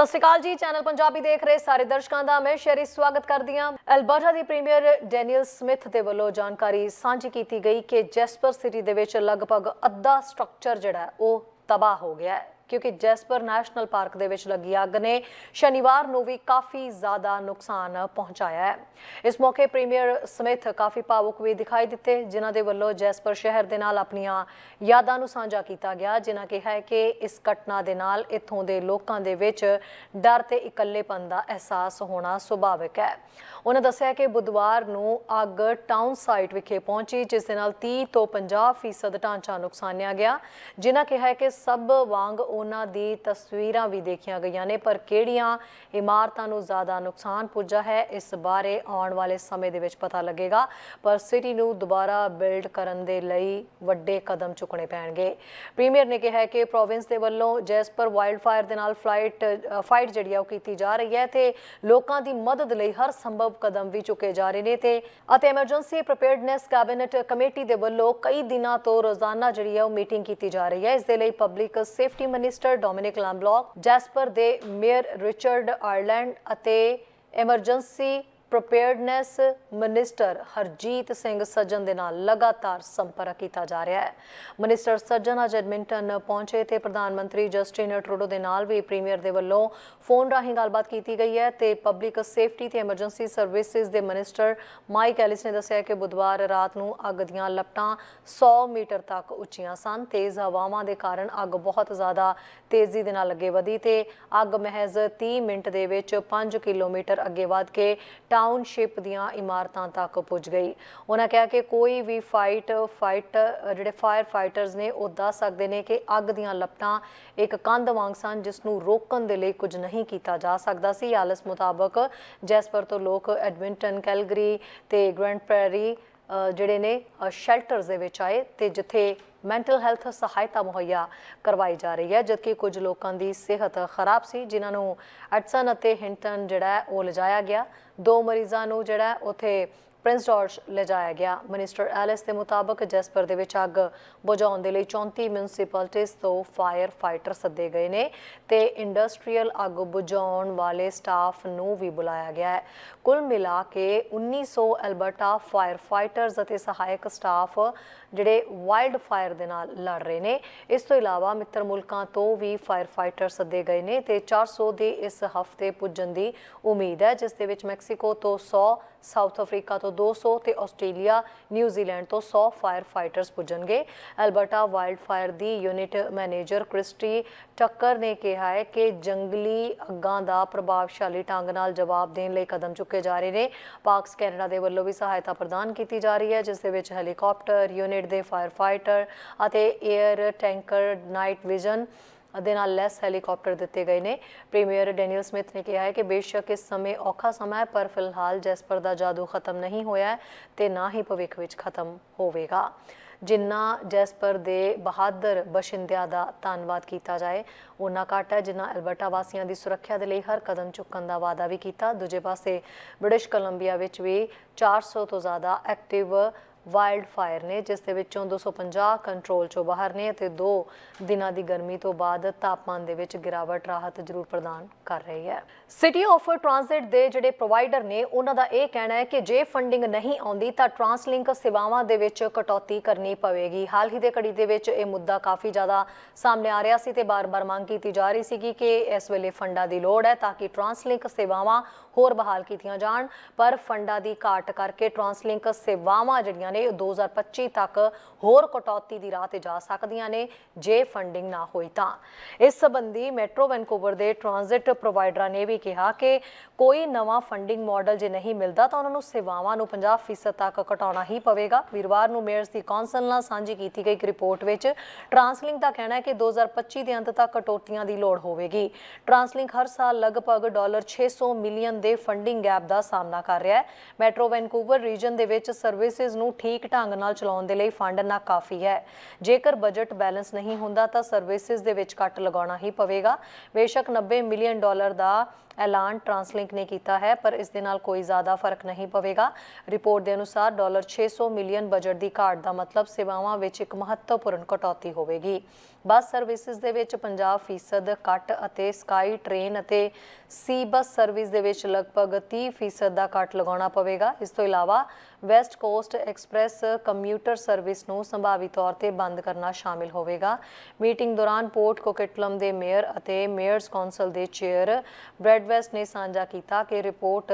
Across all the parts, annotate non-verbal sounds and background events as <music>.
ਸਤਿ ਸ਼੍ਰੀ ਅਕਾਲ ਜੀ, ਚੈਨਲ ਪੰਜਾਬੀ ਦੇਖ ਰਹੇ ਸਾਰੇ ਦਰਸ਼ਕਾਂ ਦਾ। ਮੈਂ ਸ਼ਰੀ ਸਵਾਗਤ ਕਰਦੀ ਹਾਂ। ਐਲਬਰਟਾ ਦੀ ਪ੍ਰੀਮੀਅਰ ਡੈਨੀਅਲ ਸਮਿਥ ਦੇ ਵੱਲੋਂ ਜਾਣਕਾਰੀ ਸਾਂਝੀ ਕੀਤੀ ਗਈ ਕਿ ਜੈਸਪਰ ਸਿਟੀ ਦੇ ਵਿੱਚ ਲਗਭਗ ਅੱਧਾ ਸਟਰਕਚਰ ਜਿਹੜਾ ਉਹ ਤਬਾਹ ਹੋ ਗਿਆ ਹੈ। ਕਿਉਂਕਿ ਜੈਸਪਰ ਨੈਸ਼ਨਲ ਪਾਰਕ ਦੇ ਵਿੱਚ ਲੱਗੀ ਅੱਗ ਨੇ ਸ਼ਨੀਵਾਰ ਨੂੰ ਵੀ ਕਾਫੀ ਜ਼ਿਆਦਾ ਨੁਕਸਾਨ ਪਹੁੰਚਾਇਆ ਹੈ। ਇਸ ਮੌਕੇ ਪ੍ਰੀਮੀਅਰ ਸਮਿਥ ਕਾਫੀ ਭਾਵੁਕ ਵੀ ਦਿਖਾਈ ਦਿੱਤੇ, ਜਿਨ੍ਹਾਂ ਦੇ ਵੱਲੋਂ ਜੈਸਪਰ ਸ਼ਹਿਰ ਦੇ ਨਾਲ ਆਪਣੀਆਂ ਯਾਦਾਂ ਨੂੰ ਸਾਂਝਾ ਕੀਤਾ ਗਿਆ, ਜਿਨ੍ਹਾਂ ਕਿਹਾ ਹੈ ਕਿ ਇਸ ਘਟਨਾ ਦੇ ਨਾਲ ਇੱਥੋਂ ਦੇ ਲੋਕਾਂ ਦੇ ਵਿੱਚ ਡਰ ਤੇ ਇਕੱਲੇਪਨ ਦਾ ਅਹਿਸਾਸ ਹੋਣਾ ਸੁਭਾਵਿਕ ਹੈ। ਉਹਨਾਂ ਦੱਸਿਆ ਕਿ ਬੁੱਧਵਾਰ ਨੂੰ ਅੱਗ ਟਾਊਨ ਸਾਈਟ ਵਿਖੇ ਪਹੁੰਚੀ, ਜਿਸ ਦੇ ਨਾਲ 30 ਤੋਂ 50 ਫੀਸਦ ਢਾਂਚਾ ਨੁਕਸਾਨਿਆ ਗਿਆ। ਜਿਨ੍ਹਾਂ ਕਿਹਾ ਕਿ ਸਭ ਵਾਂਗ ਉਹਨਾਂ ਦੀ ਤਸਵੀਰਾਂ ਵੀ ਦੇਖੀਆਂ ਗਈਆਂ ਨੇ, ਪਰ ਕਿਹੜੀਆਂ ਇਮਾਰਤਾਂ ਨੂੰ ਜ਼ਿਆਦਾ ਨੁਕਸਾਨ ਪੁੱਜਾ ਹੈ, ਇਸ ਬਾਰੇ ਆਉਣ ਵਾਲੇ ਸਮੇਂ ਦੇ ਵਿੱਚ ਪਤਾ ਲੱਗੇਗਾ। ਪਰ ਸਿਟੀ ਨੂੰ ਦੁਬਾਰਾ ਬਿਲਡ ਕਰਨ ਦੇ ਲਈ ਵੱਡੇ ਕਦਮ ਚੁੱਕਣੇ ਪੈਣਗੇ। ਪ੍ਰੀਮੀਅਰ ਨੇ ਕਿਹਾ ਕਿ ਪ੍ਰੋਵਿੰਸ ਦੇ ਵੱਲੋਂ ਜੈਸਪਰ ਵਾਈਲਡ ਫਾਇਰ ਦੇ ਨਾਲ ਫਲਾਈਟ ਫਾਈਟ ਜਿਹੜੀ ਆ ਉਹ ਕੀਤੀ ਜਾ ਰਹੀ ਹੈ, ਤੇ ਲੋਕਾਂ ਦੀ ਮਦਦ ਲਈ ਹਰ ਸੰਭਵ ਕਦਮ ਵੀ ਚੁੱਕੇ ਜਾ ਰਹੇ ਨੇ ਤੇ ਅਤੇ ਐਮਰਜੈਂਸੀ ਪ੍ਰੀਪੇਅਰਡਨੈਸ ਕੈਬਨਿਟ ਕਮੇਟੀ ਦੇ ਵੱਲੋਂ ਕਈ ਦਿਨਾਂ ਤੋਂ ਰੋਜ਼ਾਨਾ ਜਿਹੜੀ ਹੈ ਉਹ ਮੀਟਿੰਗ ਕੀਤੀ ਜਾ ਰਹੀ ਹੈ। ਇਸ ਦੇ ਲਈ public safety minister Dominic LeBlanc Jasper ਦੇ ਮੇਅਰ ਰਿਚਰਡ ਆਇਰਲੈਂਡ ਅਤੇ emergency preparedness minister Harjit Singh Sajjan ਦੇ ਨਾਲ ਲਗਾਤਾਰ ਸੰਪਰਕ ਕੀਤਾ ਜਾ ਰਿਹਾ ਹੈ। ਮਿਨਿਸਟਰ ਸੱਜਣ ਅੱਜ ਐਡਮਿੰਟਨ ਪਹੁੰਚੇ ਤੇ ਪ੍ਰਧਾਨ ਮੰਤਰੀ ਜਸਟਿਨ ਟਰੂਡੋ ਦੇ ਨਾਲ ਵੀ ਪ੍ਰੀਮੀਅਰ ਦੇ ਵੱਲੋਂ ਫੋਨ ਰਾਹੀਂ ਗੱਲਬਾਤ ਕੀਤੀ ਗਈ ਹੈ ਤੇ ਪਬਲਿਕ ਸੇਫਟੀ ਤੇ ਐਮਰਜੈਂਸੀ ਸਰਵਿਸਿਜ਼ ਦੇ ਮਿਨਿਸਟਰ ਮਾਈਕ ਐਲਿਸ ਨੇ ਦੱਸਿਆ ਕਿ ਬੁੱਧਵਾਰ ਰਾਤ ਨੂੰ ਅੱਗ ਦੀਆਂ ਲਪਟਾਂ 100 ਮੀਟਰ ਤੱਕ ਉੱਚੀਆਂ ਸਨ। ਤੇਜ਼ ਹਵਾਵਾਂ ਦੇ ਕਾਰਨ ਅੱਗ ਬਹੁਤ ਜ਼ਿਆਦਾ ਤੇਜ਼ੀ ਦੇ ਨਾਲ ਅੱਗੇ ਵਧੀ ਤੇ ਅੱਗ ਮਹਿਜ਼ 30 ਮਿੰਟ ਦੇ ਵਿੱਚ 5 ਕਿਲੋਮੀਟਰ ਅੱਗੇ ਵਧ ਕੇ ਟਾਊਨਸ਼ਿਪ ਦੀਆਂ ਇਮਾਰਤਾਂ ਤੱਕ ਪੁੱਜ ਗਈ। ਉਹਨਾਂ ਕਿਹਾ ਕਿ ਕੋਈ ਵੀ ਫਾਈਟ ਫਾਈਟ ਜਿਹੜੇ ਫਾਇਰ ਫਾਈਟਰਸ ਨੇ, ਉਹ ਦੱਸ ਸਕਦੇ ਨੇ ਕਿ ਅੱਗ ਦੀਆਂ ਲਪਟਾਂ ਇੱਕ ਕੰਧ ਵਾਂਗ ਸਨ, ਜਿਸ ਨੂੰ ਰੋਕਣ ਦੇ ਲਈ ਕੁਝ ਨਹੀਂ ਕੀਤਾ ਜਾ ਸਕਦਾ ਸੀ। ਆਲਸ ਮੁਤਾਬਕ ਜੈਸਪਰ ਤੋਂ ਲੋਕ ਐਡਮਿੰਟਨ ਕੈਲਗਰੀ ਤੇ ਗ੍ਰੈਂਡ ਪ੍ਰੈਰੀ ਜਿਹੜੇ ਨੇ ਸ਼ੈਲਟਰਸ ਦੇ ਵਿੱਚ ਆਏ ਤੇ ਜਿੱਥੇ ਮੈਂਟਲ ਹੈਲਥ ਸਹਾਇਤਾ ਮੁਹੱਈਆ ਕਰਵਾਈ ਜਾ ਰਹੀ ਹੈ। ਜਦਕਿ ਕੁਝ ਲੋਕਾਂ ਦੀ ਸਿਹਤ ਖਰਾਬ ਸੀ, ਜਿਨ੍ਹਾਂ ਨੂੰ ਐਟਸਨ ਅਤੇ ਹਿੰਟਨ ਜਿਹੜਾ ਉਹ ਲਿਜਾਇਆ ਗਿਆ। ਦੋ ਮਰੀਜ਼ਾਂ ਨੂੰ ਜਿਹੜਾ ਹੈ, ਉੱਥੇ ਪ੍ਰਿੰਸ ਜਾਰਜ ਲਿਜਾਇਆ ਗਿਆ। ਮਿਨਿਸਟਰ ਐਲਿਸ ਦੇ ਮੁਤਾਬਕ ਜੈਸਪਰ ਦੇ ਵਿੱਚ ਅੱਗ ਬੁਝਾਉਣ ਦੇ ਲਈ 34 ਮਿਊਨਿਸਪੈਲਿਟੀਜ਼ ਤੋਂ ਫਾਇਰ ਫਾਈਟਰ ਸੱਦੇ ਗਏ ਨੇ ਤੇ ਇੰਡਸਟਰੀਅਲ ਅੱਗ ਬੁਝਾਉਣ ਵਾਲੇ ਸਟਾਫ ਨੂੰ ਵੀ ਬੁਲਾਇਆ ਗਿਆ ਹੈ। ਕੁੱਲ ਮਿਲਾ ਕੇ 1900 ਐਲਬਰਟਾ ਫਾਇਰ ਫਾਈਟਰਸ ਅਤੇ ਸਹਾਇਕ ਸਟਾਫ ਜਿਹੜੇ ਵਾਈਲਡ ਫਾਇਰ ਦੇ ਨਾਲ ਲੜ ਰਹੇ ਨੇ। ਇਸ ਤੋਂ ਇਲਾਵਾ ਮਿੱਤਰ ਮੁਲਕਾਂ ਤੋਂ ਵੀ ਫਾਇਰ ਫਾਈਟਰ ਸੱਦੇ ਗਏ ਨੇ ਤੇ 400 ਦੇ ਇਸ ਹਫ਼ਤੇ ਪੁੱਜਣ ਦੀ ਉਮੀਦ ਹੈ, ਜਿਸ ਦੇ ਵਿੱਚ ਮੈਕਸੀਕੋ ਤੋਂ 100 ਸਾਊਥ ਅਫਰੀਕਾ ਤੋਂ 200 ਤੇ ਆਸਟ੍ਰੇਲੀਆ, ਨਿਊਜ਼ੀਲੈਂਡ ਤੋਂ 100 ਫਾਇਰ ਫਾਈਟਰਸ ਪੁੱਜਣਗੇ। ਐਲਬਰਟਾ ਵਾਈਲਡ ਫਾਇਰ ਦੀ ਯੂਨਿਟ ਮੈਨੇਜਰ ਕ੍ਰਿਸਟੀ ਟੱਕਰ ਨੇ ਕਿਹਾ ਹੈ ਕਿ ਜੰਗਲੀ ਅੱਗਾਂ ਦਾ ਪ੍ਰਭਾਵਸ਼ਾਲੀ ਢੰਗ ਨਾਲ ਜਵਾਬ ਦੇਣ ਲਈ ਕਦਮ ਚੁੱਕੇ ਜਾ ਰਹੇ ਨੇ। ਪਾਕਸ ਕੈਨੇਡਾ ਦੇ ਵੱਲੋਂ ਵੀ ਸਹਾਇਤਾ ਪ੍ਰਦਾਨ ਕੀਤੀ ਜਾ ਰਹੀ ਹੈ, ਜਿਸ ਦੇ ਵਿੱਚ ਹੈਲੀਕਾਪਟਰ ਯੂਨਿਟ ਦੇ ਫਾਇਰ ਫਾਈਟਰ ਅਤੇ 에ਅਰ ਟੈਂਕਰ ਨਾਈਟ ਵਿਜ਼ਨ ਦੇ ਨਾਲ ਲੈਸ ਹੈਲੀਕਾਪਟਰ ਦਿੱਤੇ ਗਏ ਨੇ। ਪ੍ਰੀਮੀਅਰ ਡੈਨੀਅਲ ਸਮਿਥ ਨੇ ਕਿਹਾ ਹੈ ਕਿ ਬੇਸ਼ੱਕ ਇਸ ਸਮੇਂ ਔਖਾ ਸਮਾਂ ਹੈ, ਪਰ ਫਿਲਹਾਲ ਜੈਸਪਰ ਦਾ ਜਾਦੂ ਖਤਮ ਨਹੀਂ ਹੋਇਆ ਹੈ ਤੇ ਨਾ ਹੀ ਭਵਿੱਖ ਵਿੱਚ ਖਤਮ ਹੋਵੇਗਾ। ਜਿੰਨਾ ਜੈਸਪਰ ਦੇ ਬਹਾਦਰ ਬਸ਼ਿੰਦਿਆਂ ਦਾ ਧੰਨਵਾਦ ਕੀਤਾ ਜਾਏ ਉਹਨਾਂ ਘੱਟ ਹੈ। ਜਿਨ੍ਹਾਂ ਅਲਬਰਟਾ ਵਾਸੀਆਂ ਦੀ ਸੁਰੱਖਿਆ ਦੇ ਲਈ ਹਰ ਕਦਮ ਚੁੱਕਣ ਦਾ ਵਾਅਦਾ ਵੀ ਕੀਤਾ, ਦੂਜੇ ਪਾਸੇ ਬ੍ਰਿਟਿਸ਼ ਕੋਲੰਬੀਆ ਵਿੱਚ ਵੀ 400 ਤੋਂ ਜ਼ਿਆਦਾ ਐਕਟਿਵ ਵਾਈਲਡ ਫਾਇਰ ਨੇ, ਜਿਸ ਦੇ ਵਿੱਚੋਂ 250 ਕੰਟਰੋਲ ਚੋਂ ਬਾਹਰ ਨੇ ਅਤੇ 2 ਦਿਨਾਂ ਦੀ ਗਰਮੀ ਤੋਂ ਬਾਅਦ ਤਾਪਮਾਨ ਦੇ ਵਿੱਚ ਗਿਰਾਵਟ ਰਾਹਤ ਜ਼ਰੂਰ ਪ੍ਰਦਾਨ ਕਰ ਰਹੀ ਹੈ। ਸਿਟੀ ਆਫ ਟ੍ਰਾਂਜ਼ਿਟ ਦੇ ਜਿਹੜੇ ਪ੍ਰੋਵਾਈਡਰ ਨੇ, ਉਹਨਾਂ ਦਾ ਇਹ ਕਹਿਣਾ ਹੈ ਕਿ ਜੇ ਫੰਡਿੰਗ ਨਹੀਂ ਆਉਂਦੀ ਤਾਂ ਟਰਾਂਸਲਿੰਕ ਸੇਵਾਵਾਂ ਦੇ ਵਿੱਚ ਕਟੌਤੀ ਕਰਨੀ ਪਵੇਗੀ। ਹਾਲ ਹੀ ਦੇ ਘੜੀ ਦੇ ਵਿੱਚ ਇਹ ਮੁੱਦਾ ਕਾਫੀ ਜ਼ਿਆਦਾ ਸਾਹਮਣੇ ਆ ਰਿਹਾ ਸੀ ਤੇ ਬਾਰ-ਬਾਰ ਮੰਗ ਕੀਤੀ ਜਾ ਰਹੀ ਸੀਗੀ ਕਿ ਇਸ ਵੇਲੇ ਫੰਡਾਂ ਦੀ ਲੋੜ ਹੈ ਤਾਂ ਕਿ ਟਰਾਂਸਲਿੰਕ ਸੇਵਾਵਾਂ ਹੋਰ ਬਹਾਲ ਕੀਤੀਆਂ ਜਾਣ। ਪਰ ਫੰਡਾਂ ਦੀ ਘਾਟ ਕਰਕੇ ਟਰਾਂਸਲਿੰਕ ਸੇਵਾਵਾਂ ਜਿਹੜੀਆਂ ਨੇ ਉਹ 2025 ਤੱਕ ਹੋਰ ਕਟੌਤੀ ਦੀ ਰਾਹ ਤੇ ਜਾ ਸਕਦੀਆਂ ਨੇ, ਜੇ ਫੰਡਿੰਗ ਨਾ ਹੋਈ ਤਾਂ। ਇਸ ਸੰਬੰਧੀ ਮੈਟਰੋ ਵੈਨਕੂਵਰ ਦੇ ਟਰਾਂਜ਼ਿਟ ਪ੍ਰੋਵਾਈਡਰਾਂ ਨੇ ਵੀ ਕਿਹਾ ਕਿ ਕੋਈ ਨਵਾਂ ਫੰਡਿੰਗ ਮਾਡਲ ਜੇ ਨਹੀਂ ਮਿਲਦਾ ਤਾਂ ਉਹਨਾਂ ਨੂੰ ਸੇਵਾਵਾਂ ਨੂੰ 50% ਤੱਕ ਘਟਾਉਣਾ ਹੀ ਪਵੇਗਾ। ਵੀਰਵਾਰ ਨੂੰ ਮੇਅਰਸ ਦੀ ਕੌਂਸਲ ਨਾਲ ਸਾਂਝੀ ਕੀਤੀ ਗਈ ਇੱਕ ਰਿਪੋਰਟ ਵਿੱਚ ਟਰਾਂਸਲਿੰਕ ਦਾ ਕਹਿਣਾ ਹੈ ਕਿ 2025 ਦੇ ਅੰਤ ਤੱਕ ਕਟੌਤੀਆਂ ਦੀ ਲੋੜ ਹੋਵੇਗੀ। ਟਰਾਂਸਲਿੰਕ ਹਰ ਸਾਲ ਲਗਭਗ ਡਾਲਰ 600 ਮਿਲੀਅਨ ਦੇ ਫੰਡਿੰਗ ਗੈਪ ਦਾ ਸਾਹਮਣਾ ਕਰ ਰਿਹਾ ਹੈ। ਮੈਟਰੋ ਵੈਨਕੂਵਰ ਰੀਜਨ ਦੇ ਵਿੱਚ ਸਰਵਿਸਿਜ਼ ਨੂੰ ਠੀਕ ਢੰਗ ਨਾਲ ਚਲਾਉਣ ਦੇ ਲਈ ਫੰਡ ਨਾ ਕਾਫੀ ਹੈ। ਜੇਕਰ ਬਜਟ ਬੈਲੈਂਸ ਨਹੀਂ ਹੁੰਦਾ ਤਾਂ ਸਰਵਿਸਿਜ਼ ਦੇ ਵਿੱਚ ਕੱਟ ਲਗਾਉਣਾ ਹੀ ਪਵੇਗਾ। ਬੇਸ਼ੱਕ 90 ਮਿਲੀਅਨ ਡਾਲਰ ਦਾ ਐਲਾਨ ਟਰਾਂਸਲਿੰਕ ਨੇ ਕੀਤਾ ਹੈ, ਪਰ ਇਸ ਦੇ ਨਾਲ ਕੋਈ ਜ਼ਿਆਦਾ ਫ਼ਰਕ ਨਹੀਂ ਪਵੇਗਾ। ਰਿਪੋਰਟ ਦੇ ਅਨੁਸਾਰ ਡਾਲਰ 600 ਮਿਲੀਅਨ ਬਜਟ ਦੀ ਘਾਟ ਦਾ ਮਤਲਬ ਸੇਵਾਵਾਂ ਵਿੱਚ ਇੱਕ ਮਹੱਤਵਪੂਰਨ ਕਟੌਤੀ ਹੋਵੇਗੀ। ਬੱਸ ਸਰਵਿਸਿਜ਼ ਦੇ ਵਿੱਚ 50% ਕੱਟ ਅਤੇ ਸਕਾਈ ਟ੍ਰੇਨ ਅਤੇ ਸੀ ਬੱਸ ਸਰਵਿਸ ਦੇ ਵਿੱਚ ਲਗਭਗ 30% ਦਾ ਕੱਟ ਲਗਾਉਣਾ ਪਵੇਗਾ। ਇਸ ਤੋਂ ਇਲਾਵਾ West Coast Express commuter service ਨੂੰ ਸੰਭਾਵੀ ਤੌਰ ਤੇ ਬੰਦ ਕਰਨਾ ਸ਼ਾਮਿਲ ਹੋਵੇਗਾ। ਮੀਟਿੰਗ ਦੌਰਾਨ ਪੋਰਟ ਕੋਕਟਲਮ ਦੇ ਮੇਅਰ ਅਤੇ ਮੇਅਰਸ ਕੌਂਸਲ ਦੇ ਚੇਅਰ ਬ੍ਰੈਡ ਬ੍ਰੈਡਵੈਸਟ ਨੇ ਸਾਂਝਾ ਕੀਤਾ ਕਿ ਰਿਪੋਰਟ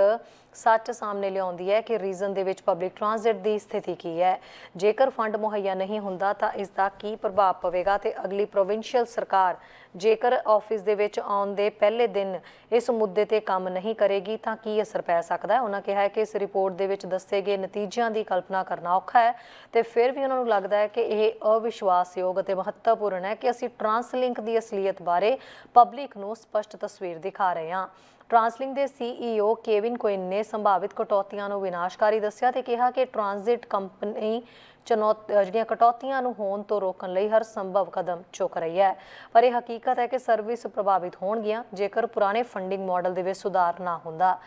ਸੱਚ ਸਾਹਮਣੇ ਲਿਆਉਂਦੀ ਹੈ ਕਿ ਰੀਜਨ ਦੇ ਵਿੱਚ ਪਬਲਿਕ ਟਰਾਂਜ਼ਿਟ ਦੀ ਸਥਿਤੀ ਕੀ ਹੈ। ਜੇਕਰ ਫੰਡ ਮੁਹੱਈਆ ਨਹੀਂ ਹੁੰਦਾ ਤਾਂ ਇਸ ਦਾ ਕੀ ਪ੍ਰਭਾਵ ਪਵੇਗਾ ਤੇ ਅਗਲੀ ਪ੍ਰੋਵਿੰਸ਼ੀਅਲ ਸਰਕਾਰ ਜੇਕਰ ਆਫਿਸ ਦੇ ਵਿੱਚ ਆਉਣ ਦੇ ਪਹਿਲੇ ਦਿਨ ਇਸ ਮੁੱਦੇ ਤੇ ਕੰਮ ਨਹੀਂ ਕਰੇਗੀ, ਤਾਂ ਕੀ ਅਸਰ ਪੈ ਸਕਦਾ ਹੈ? ਉਹਨਾਂ ਕਿਹਾ ਹੈ ਕਿ ਇਸ ਰਿਪੋਰਟ ਦੇ ਵਿੱਚ ਦੱਸੇ ਗਏ ਨਤੀਜਿਆਂ ਦੀ ਕਲਪਨਾ ਕਰਨਾ ਔਖਾ ਹੈ ਤੇ ਫਿਰ ਵੀ ਉਹਨਾਂ ਨੂੰ ਲੱਗਦਾ ਹੈ ਕਿ ਇਹ ਅਵਿਸ਼ਵਾਸਯੋਗ ਅਤੇ ਮਹੱਤਵਪੂਰਨ ਹੈ ਕਿ ਅਸੀਂ ਟਰਾਂਸਲਿੰਕ ਦੀ ਅਸਲੀਅਤ ਬਾਰੇ ਪਬਲਿਕ ਨੂੰ ਸਪਸ਼ਟ ਤਸਵੀਰ ਦਿਖਾ ਰਹੇ ਹਾਂ। ਟਰਾਂਸਲਿੰਕ ਦੇ ਸੀਈਓ ਕੇਵਿਨ ਕੋਇਨ ਨੇ ਸੰਭਾਵਿਤ ਕਟੌਤੀਆਂ ਨੂੰ ਵਿਨਾਸ਼ਕਾਰੀ ਦੱਸਿਆ ਤੇ ਕਿਹਾ ਕਿ ਟਰਾਂਜ਼ਿਟ ਕੰਪਨੀ ਚੁਣੌਤ ਜਿਹੜੀਆਂ ਕਟੌਤੀਆਂ ਨੂੰ ਹੋਣ ਤੋਂ ਰੋਕਣ ਲਈ ਹਰ ਸੰਭਵ ਕਦਮ ਚੁੱਕ ਰਹੀ ਹੈ। ਪਰ ਇਹ ਹਕੀਕਤ ਹੈ ਕਿ ਸਰਵਿਸ ਪ੍ਰਭਾਵਿਤ ਹੋਣਗੀਆਂ ਜੇਕਰ ਪੁਰਾਣੇ ਫੰਡਿੰਗ ਮਾਡਲ ਦੇ ਵਿੱਚ ਸੁਧਾਰ ਨਾ ਹੁੰਦਾ।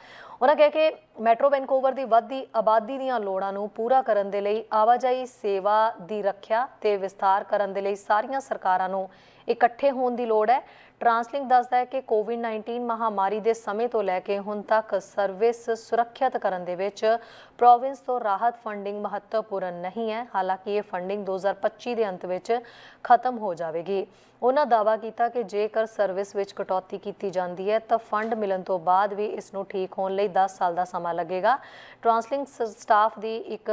ਉਹਨਾਂ ਕਿਹਾ ਕਿ ਮੈਟਰੋ ਵੈਨਕੂਵਰ ਦੀ ਵੱਧਦੀ ਆਬਾਦੀ ਦੀਆਂ ਲੋੜਾਂ ਨੂੰ ਪੂਰਾ ਕਰਨ ਦੇ ਲਈ ਆਵਾਜਾਈ ਸੇਵਾ ਦੀ ਰੱਖਿਆ ਤੇ ਵਿਸਥਾਰ ਕਰਨ ਦੇ ਲਈ ਸਾਰੀਆਂ ਸਰਕਾਰਾਂ ਨੂੰ ਇਕੱਠੇ ਹੋਣ ਦੀ ਲੋੜ ਹੈ। ਟਰਾਂਸਲਿੰਕ ਦੱਸਦਾ ਹੈ ਕਿ ਕੋਵਿਡ-19 ਮਹਾਮਾਰੀ ਦੇ ਸਮੇਂ ਤੋਂ ਲੈ ਕੇ ਹੁਣ ਤੱਕ ਸਰਵਿਸ ਸੁਰੱਖਿਅਤ ਕਰਨ ਦੇ ਵਿੱਚ ਪ੍ਰੋਵਿੰਸ ਤੋਂ ਰਾਹਤ ਫੰਡਿੰਗ ਮਹੱਤਵਪੂਰਨ ਨਹੀਂ ਹੈ। ਹਾਲਾਂਕਿ ਇਹ ਫੰਡਿੰਗ 2025 ਦੇ ਅੰਤ ਵਿੱਚ ਖਤਮ ਹੋ ਜਾਵੇਗੀ। ਉਹਨਾਂ ਦਾਅਵਾ ਕੀਤਾ ਕਿ ਜੇਕਰ ਸਰਵਿਸ ਵਿੱਚ ਕਟੌਤੀ ਕੀਤੀ ਜਾਂਦੀ ਹੈ, ਤਾਂ ਫੰਡ ਮਿਲਣ ਤੋਂ ਬਾਅਦ ਵੀ ਇਸ ਨੂੰ ਠੀਕ ਹੋਣ ਲਈ 10 ਸਾਲ ਦਾ ਸਮਾਂ ਲੱਗੇਗਾ। ਟਰਾਂਸਲਿੰਕ ਸਟਾਫ ਦੀ ਇੱਕ